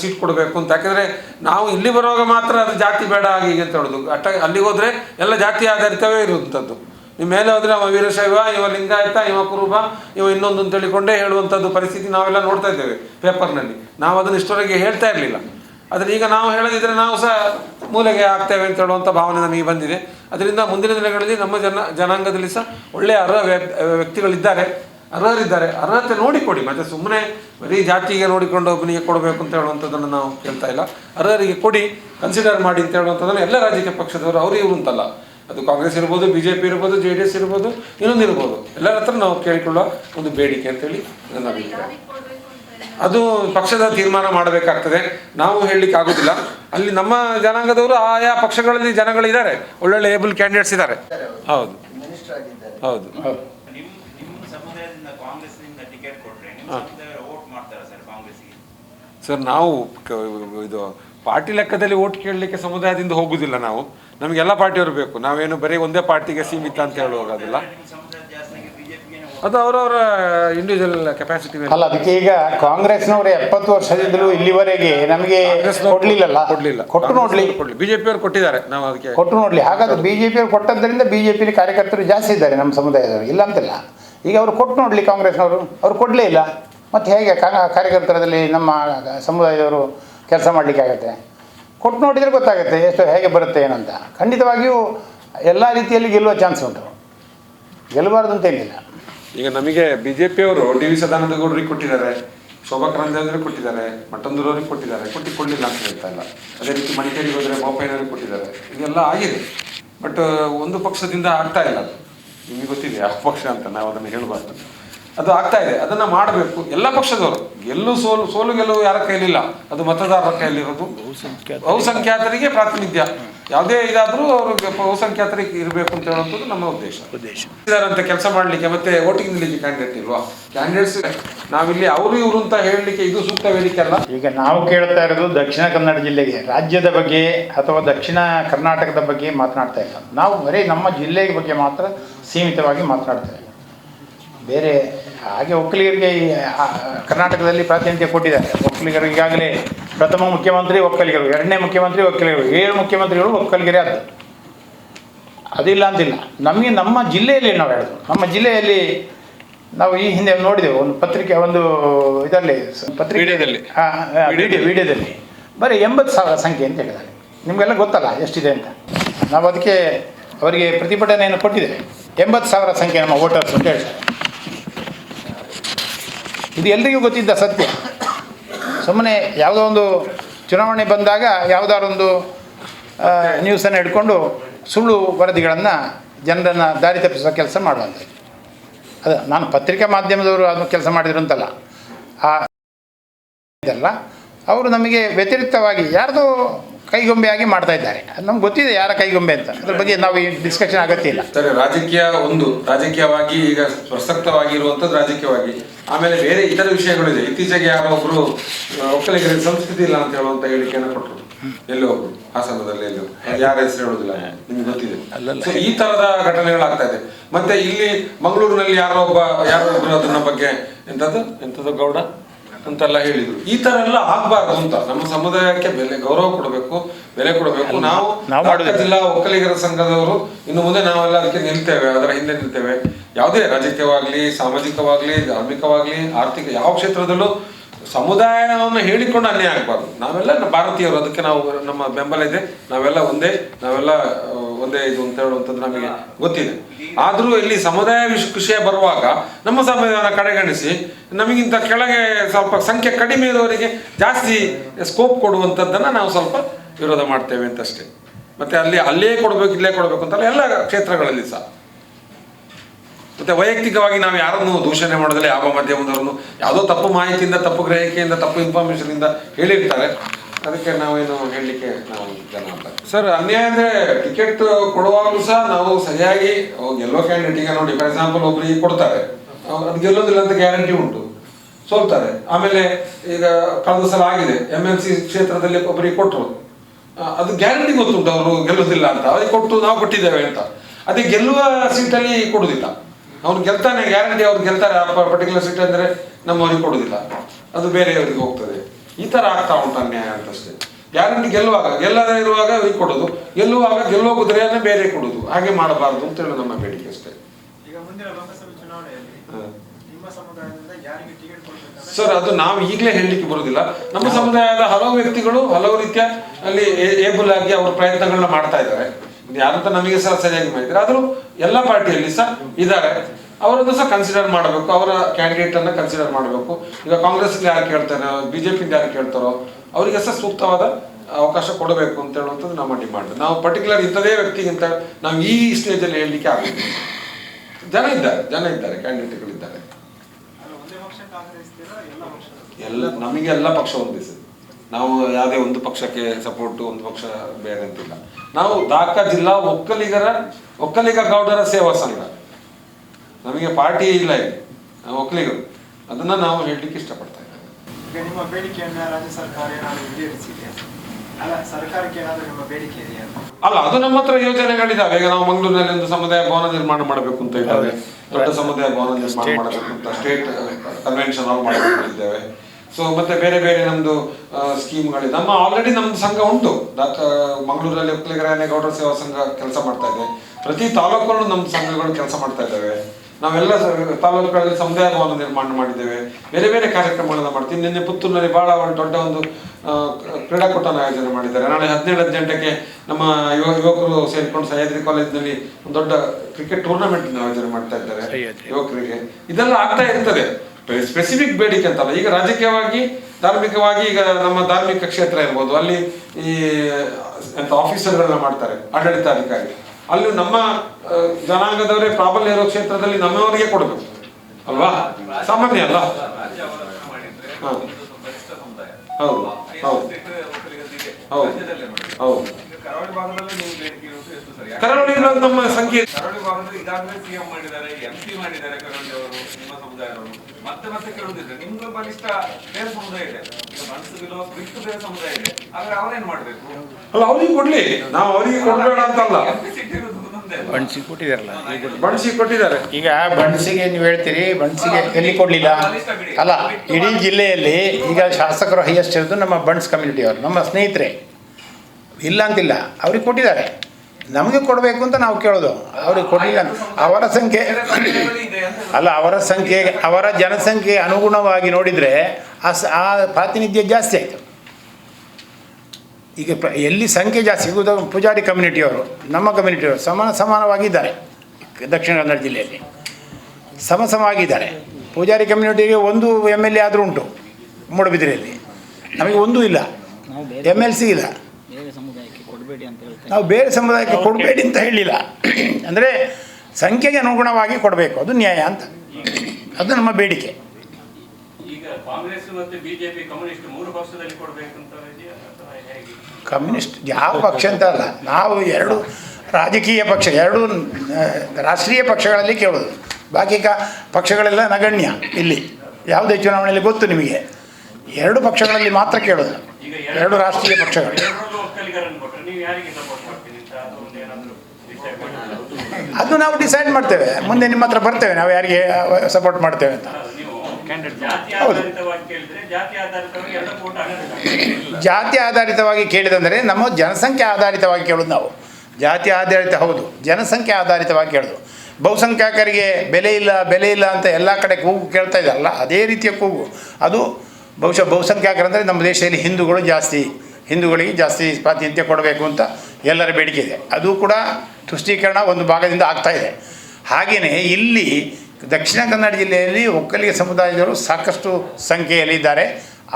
ಸೀಟ್ ಕೊಡಬೇಕು ಅಂತ. ಯಾಕಂದರೆ ನಾವು ಇಲ್ಲಿ ಬರುವಾಗ ಮಾತ್ರ ಅದು ಜಾತಿ ಬೇಡ ಹಾಗೆ ಹೀಗೆ ಅಂತ ಹೇಳೋದು. ಅಟ್ಟ ಅಲ್ಲಿಗೆ ಹೋದರೆ ಎಲ್ಲ ಜಾತಿ ಆಧಾರಿತವೇ ಇರುವಂಥದ್ದು. ನಿಮ್ಮ ಮೇಲೆ ಹೋದರೆ ಅವ ವೀರಶೈವ ಇವ ಲಿಂಗಾಯತ, ಇವ ಕುರುಬ, ಇವ ಇನ್ನೊಂದು ಅಂತ ಹೇಳಿಕೊಂಡೇ ಹೇಳುವಂಥದ್ದು ಪರಿಸ್ಥಿತಿ ನಾವೆಲ್ಲ ನೋಡ್ತಾ ಇದ್ದೇವೆ ಪೇಪರ್ನಲ್ಲಿ. ನಾವು ಅದನ್ನು ಇಷ್ಟವರೆಗೆ ಹೇಳ್ತಾ ಇರಲಿಲ್ಲ. ಆದರೆ ಈಗ ನಾವು ಹೇಳದಿದ್ದರೆ ನಾವು ಸಹ ಮೂಲೆಗೆ ಆಗ್ತೇವೆ ಅಂತ ಹೇಳುವಂಥ ಭಾವನೆ ನಮಗೆ ಬಂದಿದೆ. ಅದರಿಂದ ಮುಂದಿನ ದಿನಗಳಲ್ಲಿ ನಮ್ಮ ಜನ ಜನಾಂಗದಲ್ಲಿ ಸಹ ಒಳ್ಳೆಯ ಅರ್ಹ ವ್ಯ- ವ್ಯಕ್ತಿಗಳಿದ್ದಾರೆ. ಅರ್ಹರಿದ್ದಾರೆ. ಅರ್ಹತೆ ನೋಡಿಕೊಡಿ. ಮತ್ತೆ ಸುಮ್ಮನೆ ಬರೀ ಜಾತಿಗೆ ನೋಡಿಕೊಂಡು ಒಬ್ಬನಿಗೆ ಕೊಡಬೇಕು ಅಂತ ಹೇಳುವಂಥದ್ದನ್ನು ನಾವು ಕೇಳ್ತಾ ಇಲ್ಲ. ಅರ್ಹರಿಗೆ ಕೊಡಿ ಕನ್ಸಿಡರ್ ಮಾಡಿ ಅಂತ ಹೇಳುವಂಥದ್ದನ್ನು ಎಲ್ಲ ರಾಜಕೀಯ ಪಕ್ಷದವರು, ಅವರು ಇವರು ಅಂತಲ್ಲ. ಅದು ಕಾಂಗ್ರೆಸ್ ಇರ್ಬೋದು ಬಿ ಜೆ ಪಿ ಇರ್ಬೋದು ಜೆ ಡಿ ಎಸ್ ಇರ್ಬೋದು, ಇನ್ನೊಂದು ಇರ್ಬೋದು. ಎಲ್ಲರ ಹತ್ರ ನಾವು ಕೇಳಿಕೊಳ್ಳುವ ಒಂದು ಬೇಡಿಕೆ ಅಂತೇಳಿ ನನ್ನ ಅಭಿಪ್ರಾಯ. ಅದು ಪಕ್ಷದ ತೀರ್ಮಾನ ಮಾಡಬೇಕಾಗ್ತದೆ. ನಾವು ಹೇಳಲಿಕ್ಕೆ ಆಗೋದಿಲ್ಲ. ಅಲ್ಲಿ ನಮ್ಮ ಜನಾಂಗದವರು ಆಯಾ ಪಕ್ಷಗಳಲ್ಲಿ ಜನಗಳಿದ್ದಾರೆ. ಒಳ್ಳೊಳ್ಳೆ ಏಬಲ್ ಕ್ಯಾಂಡಿಡೇಟ್ಸ್ ಇದ್ದಾರೆ. ಹೌದು. ಹೌದು ನಿಮ್ ನಿಮ್ಮ ಸಮುದಾಯದಿಂದ ಕಾಂಗ್ರೆಸ್ನಿಂದ ಟಿಕೆಟ್ ಕೊಟ್ರೆ ನಿಮ್ಮ ಸಮುದಾಯ ವೋಟ್ ಮಾಡ್ತಾರೆ ಸರ್ ಸರ್ ನಾವು ಕ- ಇದು ಪಾರ್ಟಿ ಲೆಕ್ಕದಲ್ಲಿ ಓಟ್ ಕೇಳಲಿಕ್ಕೆ ಸಮುದಾಯದಿಂದ ಹೋಗುದಿಲ್ಲ ನಾವು. ನಮಗೆಲ್ಲ ಪಾರ್ಟಿಯವರು ಬೇಕು. ನಾವೇನು ಬರೀ ಒಂದೇ ಪಾರ್ಟಿಗೆ ಸೀಮಿತ ಅಂತ ಹೇಳುವಾಗದಿಲ್ಲ ಅದು ಅವರವರ ಇಂಡಿವಿಜುವಲ್ ಕೆಪಾಸಿಟಿ ಅಲ್ಲ ಅದಕ್ಕೆ ಈಗ ಕಾಂಗ್ರೆಸ್ನವರು ಎಪ್ಪತ್ತು ವರ್ಷದಿಂದಲೂ ಇಲ್ಲಿವರೆಗೆ ನಮಗೆ ಕೊಡ್ಲಿಲ್ಲಲ್ಲ? ಕೊಡ್ಲಿಲ್ಲ. ಕೊಟ್ಟು ನೋಡ್ಲಿ. ಕೊಡ್ಲಿ ಬಿಜೆಪಿ ಅವರು ಕೊಟ್ಟಿದ್ದಾರೆ. ನಾವು ಅದಕ್ಕೆ ಕೊಟ್ಟು ನೋಡ್ಲಿ. ಹಾಗಾದ್ರೆ ಬಿಜೆಪಿ ಅವರು ಕೊಟ್ಟದ್ದರಿಂದ ಬಿಜೆಪಿ ಕಾರ್ಯಕರ್ತರು ಜಾಸ್ತಿ ಇದ್ದಾರೆ ನಮ್ಮ ಸಮುದಾಯದವರು. ಇಲ್ಲ ಅಂತಿಲ್ಲ? ಈಗ ಅವರು ಕೊಟ್ಟು ನೋಡಲಿ ಕಾಂಗ್ರೆಸ್ನವರು. ಅವರು ಕೊಡಲೇ ಇಲ್ಲ. ಮತ್ತು ಹೇಗೆ ಕಾರ್ಯಕರ್ತರದಲ್ಲಿ ನಮ್ಮ ಸಮುದಾಯದವರು ಕೆಲಸ ಮಾಡಲಿಕ್ಕೆ ಆಗುತ್ತೆ ಕೊಟ್ಟು ನೋಡಿದರೆ ಗೊತ್ತಾಗುತ್ತೆ ಎಷ್ಟು ಹೇಗೆ ಬರುತ್ತೆ ಏನಂತ. ಖಂಡಿತವಾಗಿಯೂ ಎಲ್ಲ ರೀತಿಯಲ್ಲಿ ಗೆಲ್ಲುವ ಚಾನ್ಸ್ ಉಂಟು. ಗೆಲ್ಲಬಾರ್ದು ಅಂತ ಏನಿಲ್ಲ. ಈಗ ನಮಗೆ ಬಿ ಜೆ ಅವರು ಡಿ ವಿ ಸದಾನಂದ ಗೌಡರಿಗೆ ಕೊಟ್ಟಿದ್ದಾರೆ, ಶೋಭಾ ಕರಂದ್ಲಾಜೆಯವರಿಗೆ ಕೊಟ್ಟಿದ್ದಾರೆ, ಮಟ್ಟಂದೂರವ್ರಿಗೆ ಕೊಟ್ಟಿದ್ದಾರೆ. ಕೊಟ್ಟಿ ಕೊಡಲಿಲ್ಲ ಅಂತ ಹೇಳ್ತಾ ಇಲ್ಲ. ಅದೇ ರೀತಿ ಮಡಿಕೇರಿಗೆ ಹೋದರೆ ಬೋಪಯ್ಯನವ್ರಿಗೆ ಕೊಟ್ಟಿದ್ದಾರೆ. ಇದೆಲ್ಲ ಆಗಿದೆ. ಬಟ್ ಒಂದು ಪಕ್ಷದಿಂದ ಆಗ್ತಾ ಇಲ್ಲ. ನಿಮಗೆ ಗೊತ್ತಿದೆ ಯಾವ ಪಕ್ಷ ಅಂತ ನಾವು ಅದನ್ನು ಹೇಳಬಾರ್ದು. ಅದು ಆಗ್ತಾ ಇದೆ ಅದನ್ನು ಮಾಡಬೇಕು. ಎಲ್ಲ ಪಕ್ಷದವರು ಗೆಲ್ಲು ಸೋಲು ಸೋಲು ಗೆಲುವು ಯಾರ ಕೈಲಿಲ್ಲ ಅದು ಮತದಾರರ ಕೈಲಿರೋದು ಬಹುಸಂಖ್ಯಾತರಿಗೆ ಪ್ರಾತಿನಿಧ್ಯ. ಯಾವುದೇ ಇದಾದರೂ ಅವ್ರಿಗೆ ಬಹುಸಂಖ್ಯಾತರಿಗೆ ಇರಬೇಕು ಅಂತ ಹೇಳುವಂಥದ್ದು ನಮ್ಮ ಉದ್ದೇಶ. ಉದ್ದೇಶ. ಅಂತ ಕೆಲಸ ಮಾಡಲಿಕ್ಕೆ ಮತ್ತೆ ವೋಟಿಂಗ್ ನಿಲ್ಲಿಕ್ಕೆ ಕ್ಯಾಂಡಿಡೇಟ್ ಇಲ್ವಾ? ಕ್ಯಾಂಡಿಡೇಟ್ಸ್ ನಾವಿಲ್ಲಿ ಅವರು ಇವರು ಅಂತ ಹೇಳಲಿಕ್ಕೆ ಇದು ಸೂಕ್ತ ವೇದಿಕೆ ಅಲ್ಲ? ಈಗ ನಾವು ಕೇಳ್ತಾ ಇರೋದು ದಕ್ಷಿಣ ಕನ್ನಡ ಜಿಲ್ಲೆಗೆ. ರಾಜ್ಯದ ಬಗ್ಗೆ ಅಥವಾ ದಕ್ಷಿಣ ಕರ್ನಾಟಕದ ಬಗ್ಗೆ ಮಾತನಾಡ್ತಾ ಇಲ್ಲ. ನಾವು ಬರೀ ನಮ್ಮ ಜಿಲ್ಲೆಯ ಬಗ್ಗೆ ಮಾತ್ರ ಸೀಮಿತವಾಗಿ ಮಾತನಾಡ್ತಾರೆ. ಬೇರೆ ಹಾಗೆ ಒಕ್ಕಲಿಗರಿಗೆ ಕರ್ನಾಟಕದಲ್ಲಿ ಪ್ರಾತಿನಿಧ್ಯ ಕೊಟ್ಟಿದ್ದಾರೆ. ಒಕ್ಕಲಿಗರು ಈಗಾಗಲೇ ಪ್ರಥಮ ಮುಖ್ಯಮಂತ್ರಿ ಒಕ್ಕಲಿಗರು. ಎರಡನೇ ಮುಖ್ಯಮಂತ್ರಿ ಒಕ್ಕಲಿಗರು. ಏಳು ಮುಖ್ಯಮಂತ್ರಿಗಳು ಒಕ್ಕಲಿಗರೇ ಅದು ಅದಿಲ್ಲ ಅಂತಿಲ್ಲ. ನಮಗೆ ನಮ್ಮ ಜಿಲ್ಲೆಯಲ್ಲಿ ನಾವು ಹೇಳೋದು. ನಮ್ಮ ಜಿಲ್ಲೆಯಲ್ಲಿ ನಾವು ಈ ಹಿಂದೆ ನೋಡಿದೆವು. ಒಂದು ಪತ್ರಿಕೆ ಒಂದು ಇದರಲ್ಲಿ ಪತ್ರಿಕೆಯಲ್ಲಿ ವಿಡಿಯೋದಲ್ಲಿ. ಬರೀ ಎಂಬತ್ತು ಸಾವಿರ ಸಂಖ್ಯೆ ಅಂತ ಹೇಳಿದ್ದಾರೆ. ನಿಮಗೆಲ್ಲ ಗೊತ್ತಲ್ಲ ಎಷ್ಟಿದೆ ಅಂತ. ನಾವು ಅದಕ್ಕೆ ಅವರಿಗೆ ಪ್ರತಿಭಟನೆಯನ್ನು ಕೊಟ್ಟಿದ್ದೇವೆ. ಎಂಬತ್ತು ಸಾವಿರ ಸಂಖ್ಯೆ ನಮ್ಮ ವೋಟರ್ಸ್ ಅಂತ ಹೇಳ್ತಾರೆ. ಇದು ಎಲ್ರಿಗೂ ಗೊತ್ತಿದ್ದ ಸತ್ಯ. ಸುಮ್ಮನೆ ಯಾವುದೋ ಒಂದು ಚುನಾವಣೆ ಬಂದಾಗ ಯಾವುದಾರೊಂದು ನ್ಯೂಸನ್ನು ಹಿಡ್ಕೊಂಡು ಸುಳ್ಳು ವರದಿಗಳನ್ನು ಜನರನ್ನು ದಾರಿ ತಪ್ಪಿಸುವ ಕೆಲಸ ಮಾಡುವಂಥದ್ದು ಅದು, ನಾನು ಪತ್ರಿಕಾ ಮಾಧ್ಯಮದವರು ಅದು ಕೆಲಸ ಮಾಡಿದ್ರು ಅಂತಲ್ಲ. ಆ, ಇದಲ್ಲ, ಅವರು ನಮಗೆ ವ್ಯತಿರಿಕ್ತವಾಗಿ ಯಾರ್ದೋ ಕೈಗೊಂಬೆಯಾಗಿ ಮಾಡ್ತಾ ಇದ್ದಾರೆ. ಅದು ನಮ್ಗೆ ಗೊತ್ತಿದೆ ಯಾರ ಕೈಗೊಂಬೆ ಅಂತ. ಅದ್ರ ಬಗ್ಗೆ ನಾವು ಈ ಡಿಸ್ಕಷನ್ ಅಗತ್ಯ ಇಲ್ಲ ಸರ್ ರಾಜಕೀಯ ಒಂದು ರಾಜಕೀಯವಾಗಿ ಈಗ ಪ್ರಸಕ್ತವಾಗಿರುವಂಥದ್ದು ರಾಜಕೀಯವಾಗಿ. ಆಮೇಲೆ ಬೇರೆ ಇತರ ವಿಷಯಗಳಿದೆ ಇತ್ತೀಚೆಗೆ ಯಾರೋ ಒಬ್ರು ಒಕ್ಕಲಿಗರ ಒಕ್ಕಲಿಗರಿಗೆ ಸಂಸ್ಕೃತಿ ಇಲ್ಲ ಅಂತ ಹೇಳುವಂತ ಹೇಳಿಕೆಯನ್ನು ಕೊಟ್ಟರು. ಎಲ್ಲೋ ಒಬ್ರು ಹಾಸನದಲ್ಲಿ ಎಲ್ಲೋ. ಯಾರ ಹೆಸರು ಹೇಳೋದಿಲ್ಲ ನಿಮ್ಗೆ ಗೊತ್ತಿದೆ. ಸೊ ಈ ತರದ ಘಟನೆಗಳಾಗ್ತಾ ಇದೆ. ಮತ್ತೆ ಇಲ್ಲಿ ಮಂಗಳೂರಿನಲ್ಲಿ ಯಾರೋ ಒಬ್ಬ ಯಾರೋ ಒಬ್ರು ಅದನ್ನ ಬಗ್ಗೆ ಎಂತದ್ದು? ಎಂತದ್ದು ಗೌಡ? ಅಂತೆಲ್ಲ ಹೇಳಿದ್ರು. ಈ ತರ ಎಲ್ಲ ಆಗ್ಬಾರ್ದು ಅಂತ. ನಮ್ಮ ಸಮುದಾಯಕ್ಕೆ ಬೆಲೆ ಗೌರವ ಕೊಡಬೇಕು ಬೆಲೆ ಕೊಡಬೇಕು. ನಾವು. ಜಿಲ್ಲಾ ಒಕ್ಕಲಿಗರ ಸಂಘದವರು ಇನ್ನು ಮುಂದೆ ನಾವೆಲ್ಲ ಅದಕ್ಕೆ ನಿಲ್ತೇವೆ ಅದರ ಹಿಂದೆ ನಿಲ್ತೇವೆ. ಯಾವುದೇ ರಾಜಕೀಯವಾಗ್ಲಿ ಸಾಮಾಜಿಕವಾಗ್ಲಿ ಧಾರ್ಮಿಕವಾಗ್ಲಿ ಆರ್ಥಿಕ ಯಾವ ಕ್ಷೇತ್ರದಲ್ಲೂ ಸಮುದಾಯವನ್ನು ಹೇಳಿಕೊಂಡು ಅನ್ಯಾಯ ಆಗಬಾರ್ದು. ನಾವೆಲ್ಲ ಭಾರತೀಯರು, ಅದಕ್ಕೆ ನಾವು ನಮ್ಮ ಬೆಂಬಲ ಇದೆ. ನಾವೆಲ್ಲ ಒಂದೇ ನಾವೆಲ್ಲ ಒಂದೇ ಇದು ಅಂತ ಹೇಳುವಂಥದ್ದು ನಮಗೆ ಗೊತ್ತಿದೆ. ಆದರೂ ಇಲ್ಲಿ ಸಮುದಾಯ ವಿಷ ವಿಷಯ ಬರುವಾಗ ನಮ್ಮ ಸಮುದಾಯವನ್ನು ಕಡೆಗಣಿಸಿ, ನಮಗಿಂತ ಕೆಳಗೆ ಸ್ವಲ್ಪ ಸಂಖ್ಯೆ ಕಡಿಮೆ ಇರುವವರಿಗೆ ಜಾಸ್ತಿ ಸ್ಕೋಪ್ ಕೊಡುವಂಥದ್ದನ್ನು ನಾವು ಸ್ವಲ್ಪ ವಿರೋಧ ಮಾಡ್ತೇವೆ ಅಂತಷ್ಟೇ. ಮತ್ತೆ ಅಲ್ಲಿ ಅಲ್ಲೇ ಕೊಡಬೇಕು, ಇಲ್ಲೇ ಕೊಡಬೇಕು ಅಂತಲ್ಲ ಎಲ್ಲ ಕ್ಷೇತ್ರಗಳಲ್ಲಿ ಸಹ. ಮತ್ತೆ ವೈಯಕ್ತಿಕವಾಗಿ ನಾವು ಯಾರನ್ನು ದೂಷಣೆ ಮಾಡೋದಿಲ್ಲ, ಯಾವ ಮಾಧ್ಯಮದವರನ್ನು, ಯಾವುದೋ ತಪ್ಪು ಮಾಹಿತಿಯಿಂದ, ತಪ್ಪು ಗ್ರಹಿಕೆಯಿಂದ, ತಪ್ಪು ಇನ್ಫಾರ್ಮೇಶನ್ ಇಂದ ಹೇಳಿರ್ತಾರೆ. ಅದಕ್ಕೆ ನಾವೇನು ಹೇಳಲಿಕ್ಕೆ ನಾವು ಜನ ಸರ್, ಅನ್ಯಾಯ ಅಂದ್ರೆ ಟಿಕೆಟ್ ಕೊಡುವಾಗಲೂ ಸಹ ನಾವು ಸರಿಯಾಗಿ ಗೆಲ್ಲೋ ಕ್ಯಾಂಡಿಡೇಟ್ ಈಗ ನೋಡಿ ಫಾರ್ ಎಕ್ಸಾಂಪಲ್ ಒಬ್ಬರಿಗೆ ಕೊಡ್ತಾರೆ. ಅದು ಗೆಲ್ಲೋದಿಲ್ಲ ಅಂತ ಗ್ಯಾರಂಟಿ ಉಂಟು. ಸೋಲ್ತಾರೆ. ಆಮೇಲೆ ಈಗ ಕಳೆದ ಸಲ ಆಗಿದೆ ಎಂ ಎಲ್ ಸಿ ಕ್ಷೇತ್ರದಲ್ಲಿ ಒಬ್ಬರಿಗೆ ಕೊಟ್ಟರು ಅದು ಗ್ಯಾರಂಟಿ ಗೊತ್ತುಂಟು, ಅವರು ಗೆಲ್ಲೋದಿಲ್ಲ ಅಂತ. ಅವ್ರಿಗೆ ಕೊಟ್ಟು ನಾವು ಕೊಟ್ಟಿದ್ದೇವೆ ಅಂತ. ಅದೇ ಗೆಲ್ಲುವ ಸೀಟಲ್ಲಿ ಕೊಡುವುದಿಲ್ಲ ಅವ್ನು ಗೆಲ್ತಾನೆ ಗ್ಯಾರಂಟಿ ಅವ್ರು ಗೆಲ್ತಾರೆ ಆ ಪರ್ಟಿಕ್ಯುಲರ್ ಸೀಟ್ ಅಂದ್ರೆ ನಮ್ಮವ್ರಿಗೆ ಕೊಡುವುದಿಲ್ಲ. ಅದು ಬೇರೆಯವರಿಗೆ ಹೋಗ್ತದೆ. ಈ ತರ ಆಗ್ತಾ ಉಂಟು ಅನ್ಯಾಯ ಅಂತಷ್ಟೇ ಗ್ಯಾರಂಟಿ ಗೆಲ್ಲುವಾಗ ಗೆಲ್ಲದೇ ಇರುವಾಗ ಅವ್ರಿಗೆ ಕೊಡೋದು. ಗೆಲ್ಲುವಾಗ ಗೆಲ್ಲೋ ಕುದುರೆಯನ್ನೇ ಬೇರೆ ಕೊಡೋದು ಹಾಗೆ ಮಾಡಬಾರ್ದು ಅಂತ ಹೇಳಿ ನಮ್ಮ ಬೇಡಿಕೆ ಅಷ್ಟೇ. ಸರ್ ಅದು ನಾವು ಈಗಲೇ ಹೇಳಲಿಕ್ಕೆ ಬರುವುದಿಲ್ಲ. ನಮ್ಮ ಸಮುದಾಯದ ಹಲವು ವ್ಯಕ್ತಿಗಳು ಹಲವು ರೀತಿಯ ಅಲ್ಲಿ ಏಬಲ್ ಆಗಿ ಅವರ ಪ್ರಯತ್ನಗಳನ್ನ ಮಾಡ್ತಾ ಇದ್ದಾರೆ. ಇದು ಯಾರಂತ ನಮಗೆ ಸಹ ಸರಿಯಾಗಿ ಮಾಡಿದ್ರೆ ಆದರೂ ಎಲ್ಲ ಪಾರ್ಟಿಯಲ್ಲಿ ಸಹ ಇದ್ದಾರೆ. ಅವರನ್ನು ಸಹ ಕನ್ಸಿಡರ್ ಮಾಡಬೇಕು. ಅವರ ಕ್ಯಾಂಡಿಡೇಟ್ ಅನ್ನ ಕನ್ಸಿಡರ್ ಮಾಡಬೇಕು. ಈಗ ಕಾಂಗ್ರೆಸ್ ಯಾರು ಕೇಳ್ತಾರೆ ಬಿಜೆಪಿ ಯಾರು ಕೇಳ್ತಾರೋ ಅವರಿಗೆ ಸಹ ಸೂಕ್ತವಾದ ಅವಕಾಶ ಕೊಡಬೇಕು ಅಂತ ಹೇಳುವಂಥದ್ದು ನಮ್ಮ ಡಿಮಾಂಡ್ ನಾವು ಪರ್ಟಿಕ್ಯುಲರ್ ಇಂಥದೇ ವ್ಯಕ್ತಿಗಿಂತ ನಾವು ಈ ಸ್ಟೇಜಲ್ಲಿ ಹೇಳಲಿಕ್ಕೆ ಆಗುತ್ತೆ ಜನ ಇದ್ದಾರೆ ಜನ ಇದ್ದಾರೆ ಕ್ಯಾಂಡಿಡೇಟ್ಗಳಿದ್ದಾರೆ ಎಲ್ಲ ನಮಗೆ ಎಲ್ಲ ಪಕ್ಷ ಒಂದೇ ಸರ್. ನಾವು ಯಾವುದೇ ಒಂದು ಪಕ್ಷಕ್ಕೆ ಸಪೋರ್ಟ್ ಒಂದು ಪಕ್ಷ ಬೇರೆ ಅಂತಿಲ್ಲ ನಾವು ದಾಖ ಜಿಲ್ಲಾ ಒಕ್ಕಲಿಗರ ಒಕ್ಕಲಿಗ ಗೌಡರ ಸೇವಾ ಸಂಘ. ನಮಗೆ ಪಾರ್ಟಿ ಇಲ್ಲ ಇಲ್ಲಿ. ನಾವು ಒಕ್ಕಲಿಗರು. ಅದನ್ನ ನಾವು ಹೇಳಲಿಕ್ಕೆ ಇಷ್ಟಪಡ್ತಾ ಇದ್ದೇವೆ. ಈಗ ನಿಮ್ಮ ಬೇಡಿಕೆಯನ್ನ ರಾಜ್ಯ ಸರ್ಕಾರ ಏನಾದರೂ ಈಡೇರಿಸಿದೆ ಅಲ್ಲ ಸರ್ಕಾರಕ್ಕೆ ಏನಾದರೂ ನಿಮ್ಮ ಬೇಡಿಕೆ ಇದೆಯಾ? ಅಲ್ಲ ಅದು ನಮ್ಮ ಹತ್ರ ಯೋಜನೆಗಳಿದ್ದಾವೆ ಈಗ ನಾವು ಮಂಗಳೂರಿನಲ್ಲಿ ಒಂದು ಸಮುದಾಯ ಭವನ ನಿರ್ಮಾಣ ಮಾಡಬೇಕು ಅಂತ ಇದ್ದಾವೆ. ದೊಡ್ಡ ಸಮುದಾಯ ಭವನ ನಿರ್ಮಾಣ ಮಾಡಬೇಕು ಅಂತ ಸ್ಟೇಟ್ ಕನ್ವೆನ್ಷನ್ ಇದ್ದೇವೆ. ಸೊ ಮತ್ತೆ ಬೇರೆ ಬೇರೆ ನಮ್ದು ಸ್ಕೀಮ್ಗಳಿದೆ ನಮ್ಮ ಆಲ್ರೆಡಿ ನಮ್ದು ಸಂಘ ಉಂಟು. ಮಂಗಳೂರಲ್ಲಿ ಒಕ್ಕಲಿಗರ ಗೌಡರ ಸೇವಾ ಸಂಘ ಕೆಲಸ ಮಾಡ್ತಾ ಇದೆ. ಪ್ರತಿ ತಾಲೂಕಲ್ಲೂ ನಮ್ಮ ಸಂಘಗಳು ಕೆಲಸ ಮಾಡ್ತಾ ಇದ್ದಾವೆ. ನಾವೆಲ್ಲ ತಾಲೂಕುಗಳಲ್ಲಿ ಸಮುದಾಯ ಭವನ ನಿರ್ಮಾಣ ಮಾಡಿದ್ದೇವೆ. ಬೇರೆ ಬೇರೆ ಕಾರ್ಯಕ್ರಮಗಳನ್ನ ಮಾಡ್ತೀವಿ. ನಿನ್ನೆ ಪುತ್ತೂರಿನಲ್ಲಿ ಬಹಳ ಒಂದು ದೊಡ್ಡ ಒಂದು ಕ್ರೀಡಾಕೂಟನ ಆಯೋಜನೆ ಮಾಡಿದ್ದಾರೆ. ನಾಳೆ ಹದಿನೇಳು ಹದಿನೆಂಟಕ್ಕೆ ನಮ್ಮ ಯುವ ಯುವಕರು ಸೇರಿಕೊಂಡು ಸಹ್ಯಾದ್ರಿ ಕಾಲೇಜಿನಲ್ಲಿ ಒಂದು ದೊಡ್ಡ ಕ್ರಿಕೆಟ್ ಟೂರ್ನಮೆಂಟ್ ಆಯೋಜನೆ ಮಾಡ್ತಾ ಇದ್ದಾರೆ ಯುವಕರಿಗೆ. ಇದೆಲ್ಲ ಆಗ್ತಾ ಇರ್ತದೆ. ಸ್ಪೆಸಿಫಿಕ್ ಬೇಡಿಕೆ ಅಂತಲ್ಲ. ಈಗ ರಾಜಕೀಯವಾಗಿ ಧಾರ್ಮಿಕವಾಗಿ ಈಗ ನಮ್ಮ ಧಾರ್ಮಿಕ ಕ್ಷೇತ್ರ ಇರ್ಬೋದು. ಅಲ್ಲಿ ಈ ಎಂತ ಆಫೀಸರ್ಗಳನ್ನ ಮಾಡ್ತಾರೆ ಆಡಳಿತಾಧಿಕಾರಿ. ಅಲ್ಲಿ ನಮ್ಮ ಜನಾಂಗದವರೇ ಪ್ರಾಬಲ್ಯ ಇರೋ ಕ್ಷೇತ್ರದಲ್ಲಿ ನಮ್ಮವರಿಗೆ ಕೊಡಬೇಕು. ಅಲ್ವಾ? ಸಾಮಾನ್ಯ ಅಲ್ಲ? ಹೌದು, ಹೌದು. ಹೌದು. ಹೌದು. ಕರಾವಳಿ ನಮ್ಮ ಸಂಖ್ಯೆ ಮತ್ತೆ ಮತ್ತೆ ಕೇಳುದಿದ್ರೆ. ನಿಮ್ದು ಬಲಿಷ್ಠ ಬೇರೆ ಸಮುದಾಯ ಇದೆ. ಈಗ ಮನಸ್ಸಿಗಿರುವ ಬಿಟ್ಟು ಬೇರೆ ಸಮುದಾಯ ಇದೆ. ಆದ್ರೆ ಅವರೇನ್ ಮಾಡ್ಬೇಕು? ಅಲ್ಲ ಅವ್ರಿಗೆ ಕೊಡ್ಲಿ. ನಾವು ಅವರಿಗೆ ಕೊಡ್ಬೇಡ ಅಂತಲ್ಲ. ಬಣ್ಸಿ ಕೊಟ್ಟಿದಾರಲ್ಲ. ಬಣಿಸಿ ಕೊಟ್ಟಿದ್ದಾರೆ. ಈಗ ಬಣ್ಸಿಗೆ ನೀವು ಹೇಳ್ತೀರಿ ಬಣ್ಸಿಗೆ ಎಲ್ಲಿ ಕೊಡಲಿಲ್ಲ? ಅಲ್ಲ ಇಡೀ ಜಿಲ್ಲೆಯಲ್ಲಿ ಈಗ ಶಾಸಕರು ಹೈಯೆಸ್ಟ್ ಇರೋದು ನಮ್ಮ ಬಂಡ್ಸ್ ಕಮ್ಯುನಿಟಿ ಅವರು ನಮ್ಮ ಸ್ನೇಹಿತರೆ. ಇಲ್ಲ ಅಂತಿಲ್ಲ ಅವ್ರಿಗೆ ಕೊಟ್ಟಿದ್ದಾರೆ. ನಮಗೆ ಕೊಡಬೇಕು ಅಂತ ನಾವು ಕೇಳೋದು. ಅವ್ರಿಗೆ ಕೊಡಲಿಲ್ಲ ಅವರ ಸಂಖ್ಯೆ. ಅಲ್ಲ, ಅವರ ಸಂಖ್ಯೆ, ಅವರ ಜನಸಂಖ್ಯೆ ಅನುಗುಣವಾಗಿ ನೋಡಿದರೆ ಆ ಸ, ಆ ಪ್ರಾತಿನಿಧ್ಯ ಜಾಸ್ತಿ ಆಯಿತು. ಈಗ ಎಲ್ಲಿ ಸಂಖ್ಯೆ ಜಾಸ್ತಿ ಪೂಜಾರಿ ಕಮ್ಯುನಿಟಿಯವರು ನಮ್ಮ ಕಮ್ಯುನಿಟಿಯವರು ಸಮಾನ ಸಮಾನವಾಗಿದ್ದಾರೆ ದಕ್ಷಿಣ ಕನ್ನಡ ಜಿಲ್ಲೆಯಲ್ಲಿ. ಸಮ, ಸಮವಾಗಿದ್ದಾರೆ. ಪೂಜಾರಿ ಕಮ್ಯುನಿಟಿಗೆ ಒಂದು ಎಂ ಎಲ್ ಎ ಆದರೂ ಉಂಟು, ಮೂಡಬಿದಿರೆಯಲ್ಲಿ. ನಮಗೆ ಒಂದೂ ಇಲ್ಲ. ಎಂ ಎಲ್ ಸಿ ಇಲ್ಲ. ಕೊಡಬೇಡಿ ಅಂತ ಹೇಳ್ತಾರೆ ನಾವು ಬೇರೆ ಸಮುದಾಯಕ್ಕೆ ಕೊಡಬೇಡಿ ಅಂತ ಹೇಳಿಲ್ಲ. ಅಂದರೆ ಸಂಖ್ಯೆಗೆ ಅನುಗುಣವಾಗಿ ಕೊಡಬೇಕು. ಅದು ನ್ಯಾಯ ಅಂತ. ಅದು ನಮ್ಮ ಬೇಡಿಕೆ. ಈಗ ಕಾಂಗ್ರೆಸ್ ಮತ್ತು ಬಿಜೆಪಿ ಕಮ್ಯುನಿಸ್ಟ್ ಮೂರು ಪಕ್ಷದಲ್ಲಿ ಕಮ್ಯುನಿಸ್ಟ್ ಯಾವ ಪಕ್ಷ ಅಂತ ಅಲ್ಲ. ನಾವು ಎರಡು ರಾಜಕೀಯ ಪಕ್ಷ ಎರಡು ರಾಷ್ಟ್ರೀಯ ಪಕ್ಷಗಳಲ್ಲಿ ಕೇಳೋದು. ಬಾಕಿ ಕ ಪಕ್ಷಗಳೆಲ್ಲ ನಗಣ್ಯ ಇಲ್ಲಿ. ಯಾವುದೇ ಚುನಾವಣೆಯಲ್ಲಿ ಗೊತ್ತು ನಿಮಗೆ. ಎರಡು ಪಕ್ಷಗಳಲ್ಲಿ ಮಾತ್ರ ಕೇಳೋದು. ಈಗ ಎರಡು ರಾಷ್ಟ್ರೀಯ ಪಕ್ಷಗಳು. ಅದು ನಾವು ಡಿಸೈಡ್ ಮಾಡ್ತೇವೆ. ಮುಂದೆ ನಿಮ್ಮ ಹತ್ರ ಬರ್ತೇವೆ. ನಾವು ಯಾರಿಗೆ ಸಪೋರ್ಟ್ ಮಾಡ್ತೇವೆ ಅಂತ. ನೀವು ಜಾತಿ ಹೌದು. ಜಾತಿ ಆಧಾರಿತವಾಗಿ ಕೇಳಿದಂದರೆ ನಮ್ಮ ಜನಸಂಖ್ಯೆ ಆಧಾರಿತವಾಗಿ ಕೇಳೋದು ನಾವು. ಜಾತಿ ಆಧಾರಿತ ಹೌದು. ಜನಸಂಖ್ಯೆ ಆಧಾರಿತವಾಗಿ ಕೇಳೋದು. ಬಹುಸಂಖ್ಯಾತರಿಗೆ ಬೆಲೆ ಇಲ್ಲ ಬೆಲೆ ಇಲ್ಲ ಅಂತ ಎಲ್ಲ ಕಡೆ ಕೂಗು ಕೇಳ್ತಾ ಇದ್ದಾರಲ್ಲ ಅದೇ ರೀತಿಯ ಕೂಗು. ಅದು ಬಹುಶಃ ಬಹುಸಂಖ್ಯಾತರಂದರೆ ನಮ್ಮ ದೇಶದಲ್ಲಿ ಹಿಂದೂಗಳು ಜಾಸ್ತಿ ಹಿಂದೂಗಳಿಗೆ ಜಾಸ್ತಿ ಪ್ರಾತಿನಿಧ್ಯ ಕೊಡಬೇಕು ಅಂತ ಎಲ್ಲರ ಬೇಡಿಕೆ ಇದೆ. ಅದು ಕೂಡ ತುಷ್ಟೀಕರಣ ಒಂದು ಭಾಗದಿಂದ ಆಗ್ತಾ ಇದೆ. ಹಾಗೆಯೇ ಇಲ್ಲಿ ದಕ್ಷಿಣ ಕನ್ನಡ ಜಿಲ್ಲೆಯಲ್ಲಿ ಒಕ್ಕಲಿಗ ಸಮುದಾಯದವರು ಸಾಕಷ್ಟು ಸಂಖ್ಯೆಯಲ್ಲಿ ಇದ್ದಾರೆ.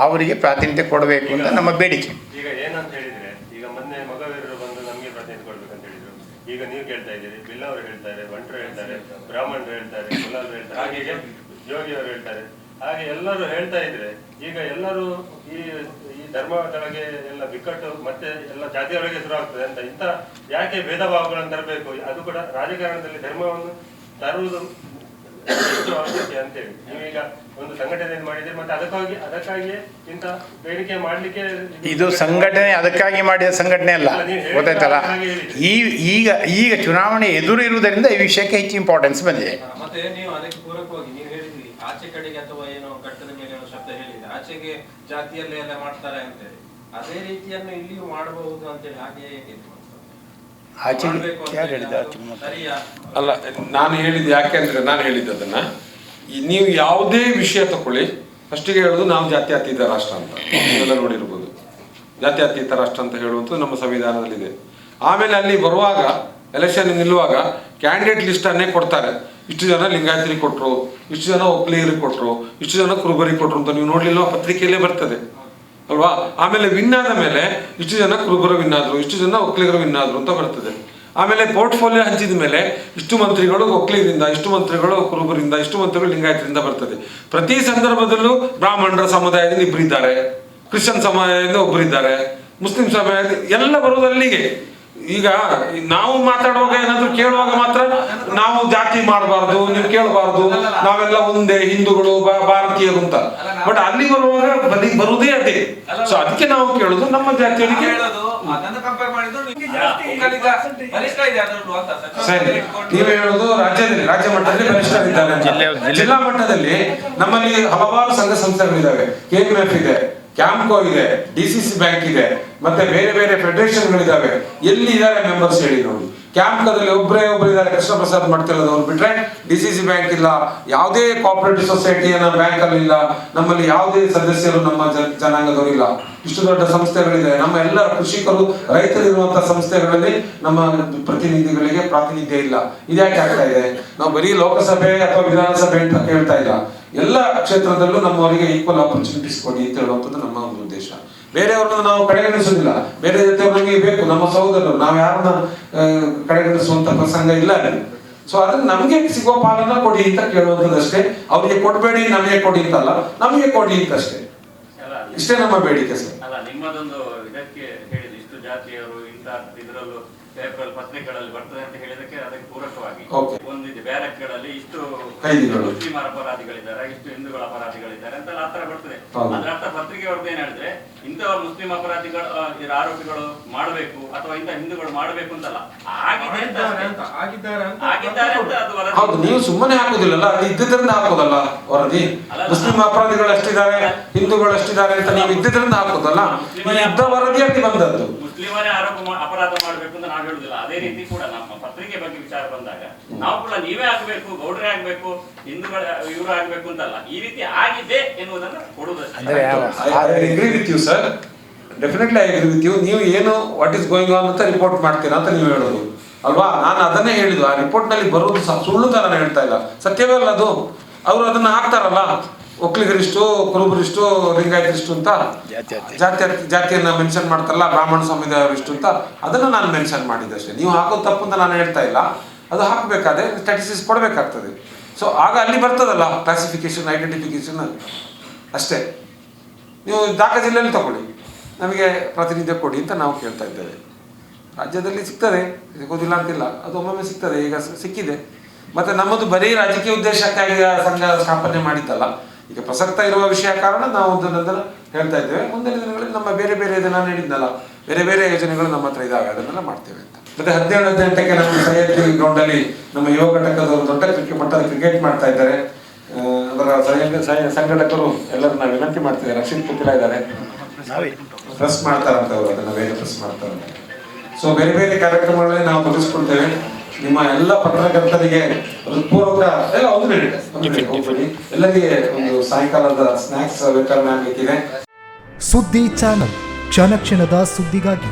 ಅವರಿಗೆ ಪ್ರಾತಿನಿಧ್ಯ ಕೊಡಬೇಕು ಅಂತ ನಮ್ಮ ಬೇಡಿಕೆ. ಈಗ ಏನಂತ ಹೇಳಿದರೆ, ಈಗ ಮೊನ್ನೆ ಮಗವೀರರು ಬಂದು ನಮಗೆ ಪ್ರಾತಿನಿಧ್ಯ ಕೊಡಬೇಕಂತ ಹೇಳಿದರು. ಈಗ ನೀವು ಕೇಳ್ತಾ ಇದ್ದೀರಿ, ಬಿಲ್ಲವರು ಹೇಳ್ತಾರೆ ಬಂಟರು ಹೇಳ್ತಾರೆ ಬ್ರಾಹ್ಮಣರು ಹೇಳ್ತಾರೆ ಕುಲಾಲರು ಹೇಳ್ತಾರೆ ಹಾಗೆ ಯೋಗಿಯವರು ಹೇಳ್ತಾರೆ. ಹಾಗೆ ಎಲ್ಲರೂ ಹೇಳ್ತಾ ಇದ್ರೆ, ಈಗ ಎಲ್ಲರೂ ಈ ಧರ್ಮದೊಳಗೆ ಎಲ್ಲ ಬಿಕ್ಕಟ್ಟು ಮತ್ತೆ ಎಲ್ಲ ಜಾತಿಯೊಳಗೆ ಶುರು ಆಗ್ತದೆ ಅಂತ. ಇಂಥ ಯಾಕೆ ಭೇದ ಭಾವಗಳನ್ನು ತರಬೇಕು? ಅದು ಕೂಡ ರಾಜಕಾರಣದಲ್ಲಿ ಧರ್ಮವನ್ನು ತರುವುದು ಅವಶ್ಯಕ ಅಂತೇಳಿ. ನೀವೀಗ ಒಂದು ಸಂಘಟನೆ ಮಾಡಿದ್ರೆ ಮತ್ತೆ ಅದಕ್ಕಾಗಿ ಅದಕ್ಕಾಗಿಯೇ ಇಂತ ಬೇಡಿಕೆ ಮಾಡ್ಲಿಕ್ಕೆ ಇದು ಸಂಘಟನೆ ಅದಕ್ಕಾಗಿ ಮಾಡಿದ ಸಂಘಟನೆ ಅಲ್ಲ. ಗೊತ್ತಾಯ್ತಲ್ಲ? ಈ ಈಗ ಈಗ ಚುನಾವಣೆ ಎದುರು ಇರುವುದರಿಂದ ಈ ವಿಷಯಕ್ಕೆ ಹೆಚ್ಚು ಇಂಪಾರ್ಟೆನ್ಸ್ ಬಂದಿದೆ. ಮತ್ತೆ ನೀವು ಅದಕ್ಕೆ ಪೂರಕವಾಗಿ ನೀವು ಹೇಳಿದ್ರಿ ಆಚೆ ಕಡೆಗೆ ಅಥವಾ ಏನೋ ಕಟ್ಟದ ಮೇಲೆ ಏನೋ ಶಬ್ದ ಹೇಳಿದ್ರೆ ಆಚೆಗೆ ಜಾತಿಯಲ್ಲಿ ಎಲ್ಲ ಮಾಡ್ತಾರೆ ಅಂತೇಳಿ. ಅದೇ ರೀತಿಯನ್ನು ಇಲ್ಲಿಯೂ ಮಾಡಬಹುದು ಅಂತೇಳಿ ಹಾಗೆ ಹೇಗೆ ಅಲ್ಲ ನಾನು ಹೇಳಿದ್ದು ಯಾಕೆ ಅಂದ್ರೆ ನಾನು ಹೇಳಿದ್ದು ಅದನ್ನ ನೀವು ಯಾವುದೇ ವಿಷಯ ತಕೊಳ್ಳಿ ಫಸ್ಟಿಗೆ ಹೇಳೋದು ನಾವು ಜಾತ್ಯತೀತ ರಾಷ್ಟ್ರ ಅಂತ. ಎಲ್ಲ ನೋಡಿರ್ಬೋದು. ಜಾತ್ಯತೀತ ರಾಷ್ಟ್ರ ಅಂತ ಹೇಳುವಂಥದ್ದು ನಮ್ಮ ಸಂವಿಧಾನದಲ್ಲಿದೆ. ಆಮೇಲೆ ಅಲ್ಲಿ ಬರುವಾಗ ಎಲೆಕ್ಷನ್ ನಿಲ್ಲುವಾಗ ಕ್ಯಾಂಡಿಡೇಟ್ ಲಿಸ್ಟ್ ಅನ್ನೇ ಕೊಡ್ತಾರೆ. ಇಷ್ಟು ಜನ ಲಿಂಗಾಯತರಿ ಕೊಟ್ಟರು ಇಷ್ಟು ಜನ ಒಕ್ಕಲಿಗರಿಗೆ ಕೊಟ್ಟರು ಇಷ್ಟು ಜನ ಕುರುಬರಿ ಕೊಟ್ಟರು ಅಂತ ನೀವು ನೋಡಲಿಲ್ಲ ಪತ್ರಿಕೆಯಲ್ಲೇ ಬರ್ತದೆ. ಅಲ್ವಾ? ಆಮೇಲೆ ವಿನ್ ಆದ ಮೇಲೆ ಇಷ್ಟು ಜನ ಕುರುಬರು ವಿನ್ ಆದ್ರು, ಇಷ್ಟು ಜನ ಒಕ್ಕಲಿಗರು ವಿನ್ ಆದ್ರು ಅಂತ ಬರ್ತದೆ. ಆಮೇಲೆ ಪೋರ್ಟ್ಫೋಲಿಯೋ ಹಂಚಿದ ಮೇಲೆ ಇಷ್ಟು ಮಂತ್ರಿಗಳು ಒಕ್ಕಲಿಗರಿಂದ ಇಷ್ಟು ಮಂತ್ರಿಗಳು ಕುರುಬರಿಂದ, ಇಷ್ಟು ಮಂತ್ರಿಗಳು ಲಿಂಗಾಯತರಿಂದ ಬರ್ತದೆ. ಪ್ರತಿ ಸಂದರ್ಭದಲ್ಲೂ ಬ್ರಾಹ್ಮಣರ ಸಮುದಾಯದಿಂದ ಇಬ್ಬರಿದ್ದಾರೆ ಕ್ರಿಶ್ಚಿಯನ್ ಸಮುದಾಯದಿಂದ ಒಬ್ಬರಿದ್ದಾರೆ ಮುಸ್ಲಿಂ ಸಮುದಾಯದಿಂದ ಎಲ್ಲ ಬರೋದು ಅಲ್ಲಿಗೆ. ಈಗ ನಾವು ಮಾತಾಡುವಾಗ ಏನಾದ್ರು ಕೇಳುವಾಗ ಮಾತ್ರ ನಾವು ಜಾತಿ ಮಾಡಬಾರ್ದು ನೀವು ಕೇಳಬಾರ್ದು ನಾವೆಲ್ಲ ಒಂದೇ ಹಿಂದೂಗಳು ಭಾರತೀಯರು ಅಂತ. ಬಟ್ ಅಲ್ಲಿ ಬರುವಾಗ ಬಲಿ ಬರುವುದೇ ಅದೇ. ಸೊ ಅದಕ್ಕೆ ನಾವು ಕೇಳುದು ನಮ್ಮ ಜಾತಿಯವರಿಗೆ ಸರಿ. ನೀವು ಹೇಳುದು ರಾಜ್ಯದಲ್ಲಿ ರಾಜ್ಯ ಮಟ್ಟದಲ್ಲಿ ಬಲಿಷ್ಠರಿದ್ದಾರೆ ಇದ್ದಾರೆ ಜಿಲ್ಲಾ ಮಟ್ಟದಲ್ಲಿ ನಮ್ಮಲ್ಲಿ ಹಲವಾರು ಸಂಘ ಸಂಸ್ಥೆಗಳಿದ್ದಾವೆ. ಕೆಎಂಎಫ್ ಇದೆ. ಕ್ಯಾಂಪ್ಕೋ ಇದೆ ಡಿ ಸಿ ಸಿ ಬ್ಯಾಂಕ್ ಇದೆ, ಮತ್ತೆ ಬೇರೆ ಬೇರೆ ಫೆಡರೇಷನ್ಗಳಿದ್ದಾವೆ ಎಲ್ಲಿ ಇದ್ದಾರೆ ಮೆಂಬರ್ಸ್ ಹೇಳಿ ನೋಡಿ. ಕ್ಯಾಂಪ್ಕದಲ್ಲಿ ಒಬ್ಬರೇ ಒಬ್ಬರು ಇದ್ದಾರೆ ಕೃಷ್ಣ ಪ್ರಸಾದ್ ಮಾಡ್ತಿರೋದು ಅವ್ರು ಬಿಟ್ರೆ ಸಿ ಬ್ಯಾಂಕ್ ಇಲ್ಲ. ಯಾವುದೇ ಕೋಆಪರೇಟಿವ್ ಸೊಸೈಟಿಯನ್ನ ಬ್ಯಾಂಕ್ ಅಲ್ಲಿ ಇಲ್ಲ. ನಮ್ಮಲ್ಲಿ ಯಾವುದೇ ಸದಸ್ಯರು ನಮ್ಮ ಜನಾಂಗದವರು ಇಲ್ಲ. ಇಷ್ಟು ದೊಡ್ಡ ಸಂಸ್ಥೆಗಳಿದೆ. ನಮ್ಮ ಎಲ್ಲ ಕೃಷಿಕರು ರೈತರಿರುವಂತಹ ಸಂಸ್ಥೆಗಳಲ್ಲಿ ನಮ್ಮ ಪ್ರತಿನಿಧಿಗಳಿಗೆ ಪ್ರಾತಿನಿಧ್ಯ ಇಲ್ಲ. ಇದ್ಯಾಕೆ ಆಗ್ತಾ ಇದೆ? ನಾವು ಬರೀ ಲೋಕಸಭೆ ಅಥವಾ ವಿಧಾನಸಭೆ ಅಂತ ಕೇಳ್ತಾ ಇಲ್ಲ. ಎಲ್ಲ ಕ್ಷೇತ್ರದಲ್ಲೂ ನಮ್ಮವರಿಗೆ ಈಕ್ವಲ್ ಆಪರ್ಚುನಿಟೀಸ್ ಕೊಡಿ ಅಂತ ಹೇಳುವಂಥದ್ದು ನಮ್ಮ ಒಂದು ಉದ್ದೇಶ. ಬೇರೆಯವ್ರನ್ನ ನಾವು ಕಡೆಗಣಿಸೋದಿಲ್ಲ ಬೇರೆ ಜೊತೆ ನಮಗೆ ಬೇಕು. ನಮ್ಮ ಸಹೋದರರು. ನಾವು ಯಾರನ್ನ ಕಡೆಗಣಿಸುವಂಥ ಕಡೆಗಣಿಸುವಂತ ಪ್ರಸಂಗ ಇಲ್ಲ ಅಲ್ಲಿ. ಸೊ ಅದನ್ನ ನಮಗೆ ಸಿಗುವ ಪಾಲನ್ನ ಕೊಡಿ ಅಂತ ಕೇಳುವಂಥದ್ದಷ್ಟೇ ಅವ್ರಿಗೆ ಕೊಡಬೇಡಿ ನಮಗೆ ಕೊಡಿ ಅಂತಲ್ಲ ನಮಗೆ ಕೊಡಿ ಅಂತಷ್ಟೇ ಇಷ್ಟೇ ನಮ್ಮ ಬೇಡಿಕೆ ಸರ್. ಅಲ್ಲ ನಿಮ್ಮದೊಂದು ಇದಕ್ಕೆ ಹೇಳಿದ್ರು ಇಷ್ಟು ಜಾತಿಯವರು ಇಂಥ ಇದರಲ್ಲೂ ಪೇಪರ್ ಪತ್ರಿಕೆಗಳಲ್ಲಿ ಬರ್ತದೆ ಅಂತ ಹೇಳಿದಕ್ಕೆ ಅದಕ್ಕೆ ಪೂರಕವಾಗಿ. ಒಂದಿದೆ ಬ್ಯಾರಕ್ಗಳಲ್ಲಿ ಇಷ್ಟು. ಮುಸ್ಲಿಮರ ಅಪರಾಧಿಗಳಿದ್ದಾರೆ ಇಷ್ಟು ಹಿಂದೂಗಳ ಅಪರಾಧಿಗಳಿದ್ದಾರೆ ಅಂತ ಆತರ ಬರ್ತದೆ. ಅದ್ರ ಅರ್ಥ ಪತ್ರಿಕೆ ಅವ್ರದ್ದು ಏನ್ ಹೇಳಿದ್ರೆ ಇಂಥವ್ರು ಮುಸ್ಲಿಂ ಅಪರಾಧಿಗಳು ಆರೋಪಿಗಳು ಮಾಡಬೇಕು ಅಥವಾ ಇಂಥ ಹಿಂದೂಗಳು ಮಾಡಬೇಕು ಅಂತಲ್ಲ ಆಗಿದೆ ಅಂತ ಆಗಿದ್ದಾರೆ ಅಂತ ಆಗಿದ್ದಾರೆ ಅಂತ ಆಗಿದ್ದಾರೆ ಅಂತ ಅದು ಹೌದು ನೀವು ಸುಮ್ಮನೆ ಹಾಕುದಿಲ್ಲಲ್ಲ ಅದು ಇದ್ದಿದ್ರಿಂದ ಹಾಕೋದಲ್ಲ ವರದಿ. ಮುಸ್ಲಿಂ ಅಪರಾಧಿಗಳು ಎಷ್ಟಿದ್ದಾರೆ ಹಿಂದೂಗಳು ಎಷ್ಟಿದ್ದಾರೆ ಅಂತ ನೀವು ಇದ್ದಿದ್ರಿಂದ ಹಾಕೋದಲ್ಲ. ಇದ್ದ ವರದಿಯಲ್ಲಿ ಬಂದದ್ದು. ಮುಸ್ಲಿಮರೇ ಆರೋಪ ಅಪರಾಧ ಮಾಡಬೇಕು ಅಂತ ನಾವು ಹೇಳುದಿಲ್ಲ. ಅದೇ ರೀತಿ ಕೂಡ ನಮ್ಮ ಪತ್ರಿಕೆ ಬಗ್ಗೆ ವಿಚಾರ ಬಂದಾಗ ನಾವು ಕೂಡ ನೀವೇ ಆಗ್ಬೇಕು ಗೌಡ್ರೆ ಆಗ್ಬೇಕು ಹಿಂದೂಗಳ ಇವರು ಆಗ್ಬೇಕು ಅಂತಲ್ಲ. ಈ ರೀತಿ ಆಗಿದೆ ಎನ್ನುವುದನ್ನು ಕೊಡುವುದು ಅಂದ್ರೆ I agree with you sir definitely I agree with you ನೀವು ಏನು ವಾಟ್ ಇಸ್ ಗೋಯಿಂಗ್ ಆನ್ ಅಂತ ರಿಪೋರ್ಟ್ ಮಾಡ್ತೀರಾ ಅಂತ ನೀವು ಹೇಳೋದು. ಅಲ್ವಾ? ನಾನು ಅದನ್ನೇ ಹೇಳಿದ್ದು. ಆ ರಿಪೋರ್ಟ್ನಲ್ಲಿ ಬರೋದು ಸುಳ್ಳು ಥರ ಹೇಳ್ತಾ ಇಲ್ಲ. ಸತ್ಯವೇ ಅಲ್ಲ ಅದು. ಅವರು ಅದನ್ನ ಹಾಕ್ತಾರಲ್ಲ? ಒಕ್ಲಿಗರಿಷ್ಟು ಕುರುಬರಿಷ್ಟು ಲಿಂಗಾಯತರಿಷ್ಟು ಅಂತ? ಜಾತಿ ಜಾತಿ. ಜಾತಿ ಜಾತಿಯನ್ನ ಮೆನ್ಷನ್ ಮಾಡ್ತಾರಲ್ಲ? ಬ್ರಾಹ್ಮಣ ಸಮುದಾಯವರಿಷ್ಟು ಅಂತ? ಅದನ್ನ ನಾನು ಮೆನ್ಷನ್ ಮಾಡಿದ್ದೆ ಅಷ್ಟೇ. ನೀವು ಹಾಕೋದು ತಪ್ಪು ಅಂತ ನಾನು ಹೇಳ್ತಾ ಇಲ್ಲ. ಅದು ಹಾಕಬೇಕಾದ್ರೆ ಸ್ಟ್ಯಾಟಿಸ್ಟಿಕ್ಸ್ ಕೊಡಬೇಕಾಗ್ತದೆ. ಸೊ ಆಗ ಅಲ್ಲಿ ಬರ್ತದಲ್ಲ ಕ್ಲಾಸಿಫಿಕೇಶನ್ ಐಡೆಂಟಿಫಿಕೇಶನ್ ಅಷ್ಟೇ. ನೀವು ದಾಖಲೆ ಜಿಲ್ಲೆಯಲ್ಲಿ ತಗೊಳ್ಳಿ. ನಮಗೆ ಪ್ರಾತಿನಿಧ್ಯ ಕೊಡಿ ಅಂತ ನಾವು ಕೇಳ್ತಾ ಇದ್ದೇವೆ. ರಾಜ್ಯದಲ್ಲಿ ಸಿಗ್ತದೆ. ಸಿಗೋದಿಲ್ಲ ಅಂತಿಲ್ಲ. ಅದು ಒಮ್ಮೊಮ್ಮೆ ಸಿಗ್ತದೆ. ಈಗ ಸಿಕ್ಕಿದೆ. ಮತ್ತು ನಮ್ಮದು ಬರೀ ರಾಜಕೀಯ ಉದ್ದೇಶಕ್ಕಾಗಿ ಸಂಘ ಸ್ಥಾಪನೆ ಮಾಡಿದ್ದಲ್ಲ. ಈಗ ಪ್ರಸಕ್ತ ಇರುವ ವಿಷಯ ಕಾರಣ ನಾವು ಅದನ್ನೆಲ್ಲ ಹೇಳ್ತಾ ಇದ್ದೇವೆ. ಮುಂದಿನ ದಿನಗಳಲ್ಲಿ ನಮ್ಮ ಬೇರೆ ಬೇರೆ ಇದನ್ನು ನೀಡಿದ್ನಲ್ಲ. ಬೇರೆ ಬೇರೆ ಯೋಜನೆಗಳು ನಮ್ಮ ಹತ್ರ ಇದಾವೆ. ಅದನ್ನೆಲ್ಲ ಮಾಡ್ತೇವೆ ಅಂತ. ಮತ್ತೆ ಹದಿನೇಳು ಹದಿನೆಂಟಕ್ಕೆ ನಮ್ಮ ಸಹ್ಯಾದ್ರಿ ಗ್ರೌಂಡ್ ಅಲ್ಲಿ ನಮ್ಮ ಯುವ ಘಟಕದವರು ದೊಡ್ಡ ಕ್ರಿಕೆಟ್ ಮಟ್ಟದ ಕ್ರಿಕೆಟ್ ಮಾಡ್ತಾ ಇದ್ದಾರೆ. ಅದರ ಸಂಘಟಕರು ಎಲ್ಲರನ್ನ ವಿನಂತಿ ಮಾಡ್ತಿದ್ದಾರೆ. ರಕ್ಷಿತ್ ಪುತ್ತಿಲ ಇದ್ದಾರೆ. ನಾವೇ ಪ್ರೆಸ್ ಮಾಡ್ತಾರಂತ ಅವರು ಅದನ್ನ ಬೇರೆ ಪ್ರೆಸ್ ಮಾಡ್ತಾರೆ ಸೊ ಬೇರೆ ಬೇರೆ ಕಾರ್ಯಕ್ರಮಗಳಲ್ಲಿ ನಾವು ತೊಡಗಿಸ್ಕೊಳ್ತೇವೆ. ನಿಮ್ಮ ಎಲ್ಲ ಪತ್ರಕರ್ತರಿಗೆ ಹೃತ್ಪೂರ್ವಕ ಎಲ್ಲ ಒಂದು ಮಿನಿಟ್. ಎಲ್ಲರಿಗೆ ಒಂದು ಸಾಯಂಕಾಲದ ಸ್ನಾಕ್ಸ್ ವಿತರಣೆ ಆಗಿದೆ ಸುದ್ದಿ ಚಾನಲ್ ಕ್ಷಣ ಕ್ಷಣದ ಸುದ್ದಿಗಾಗಿ.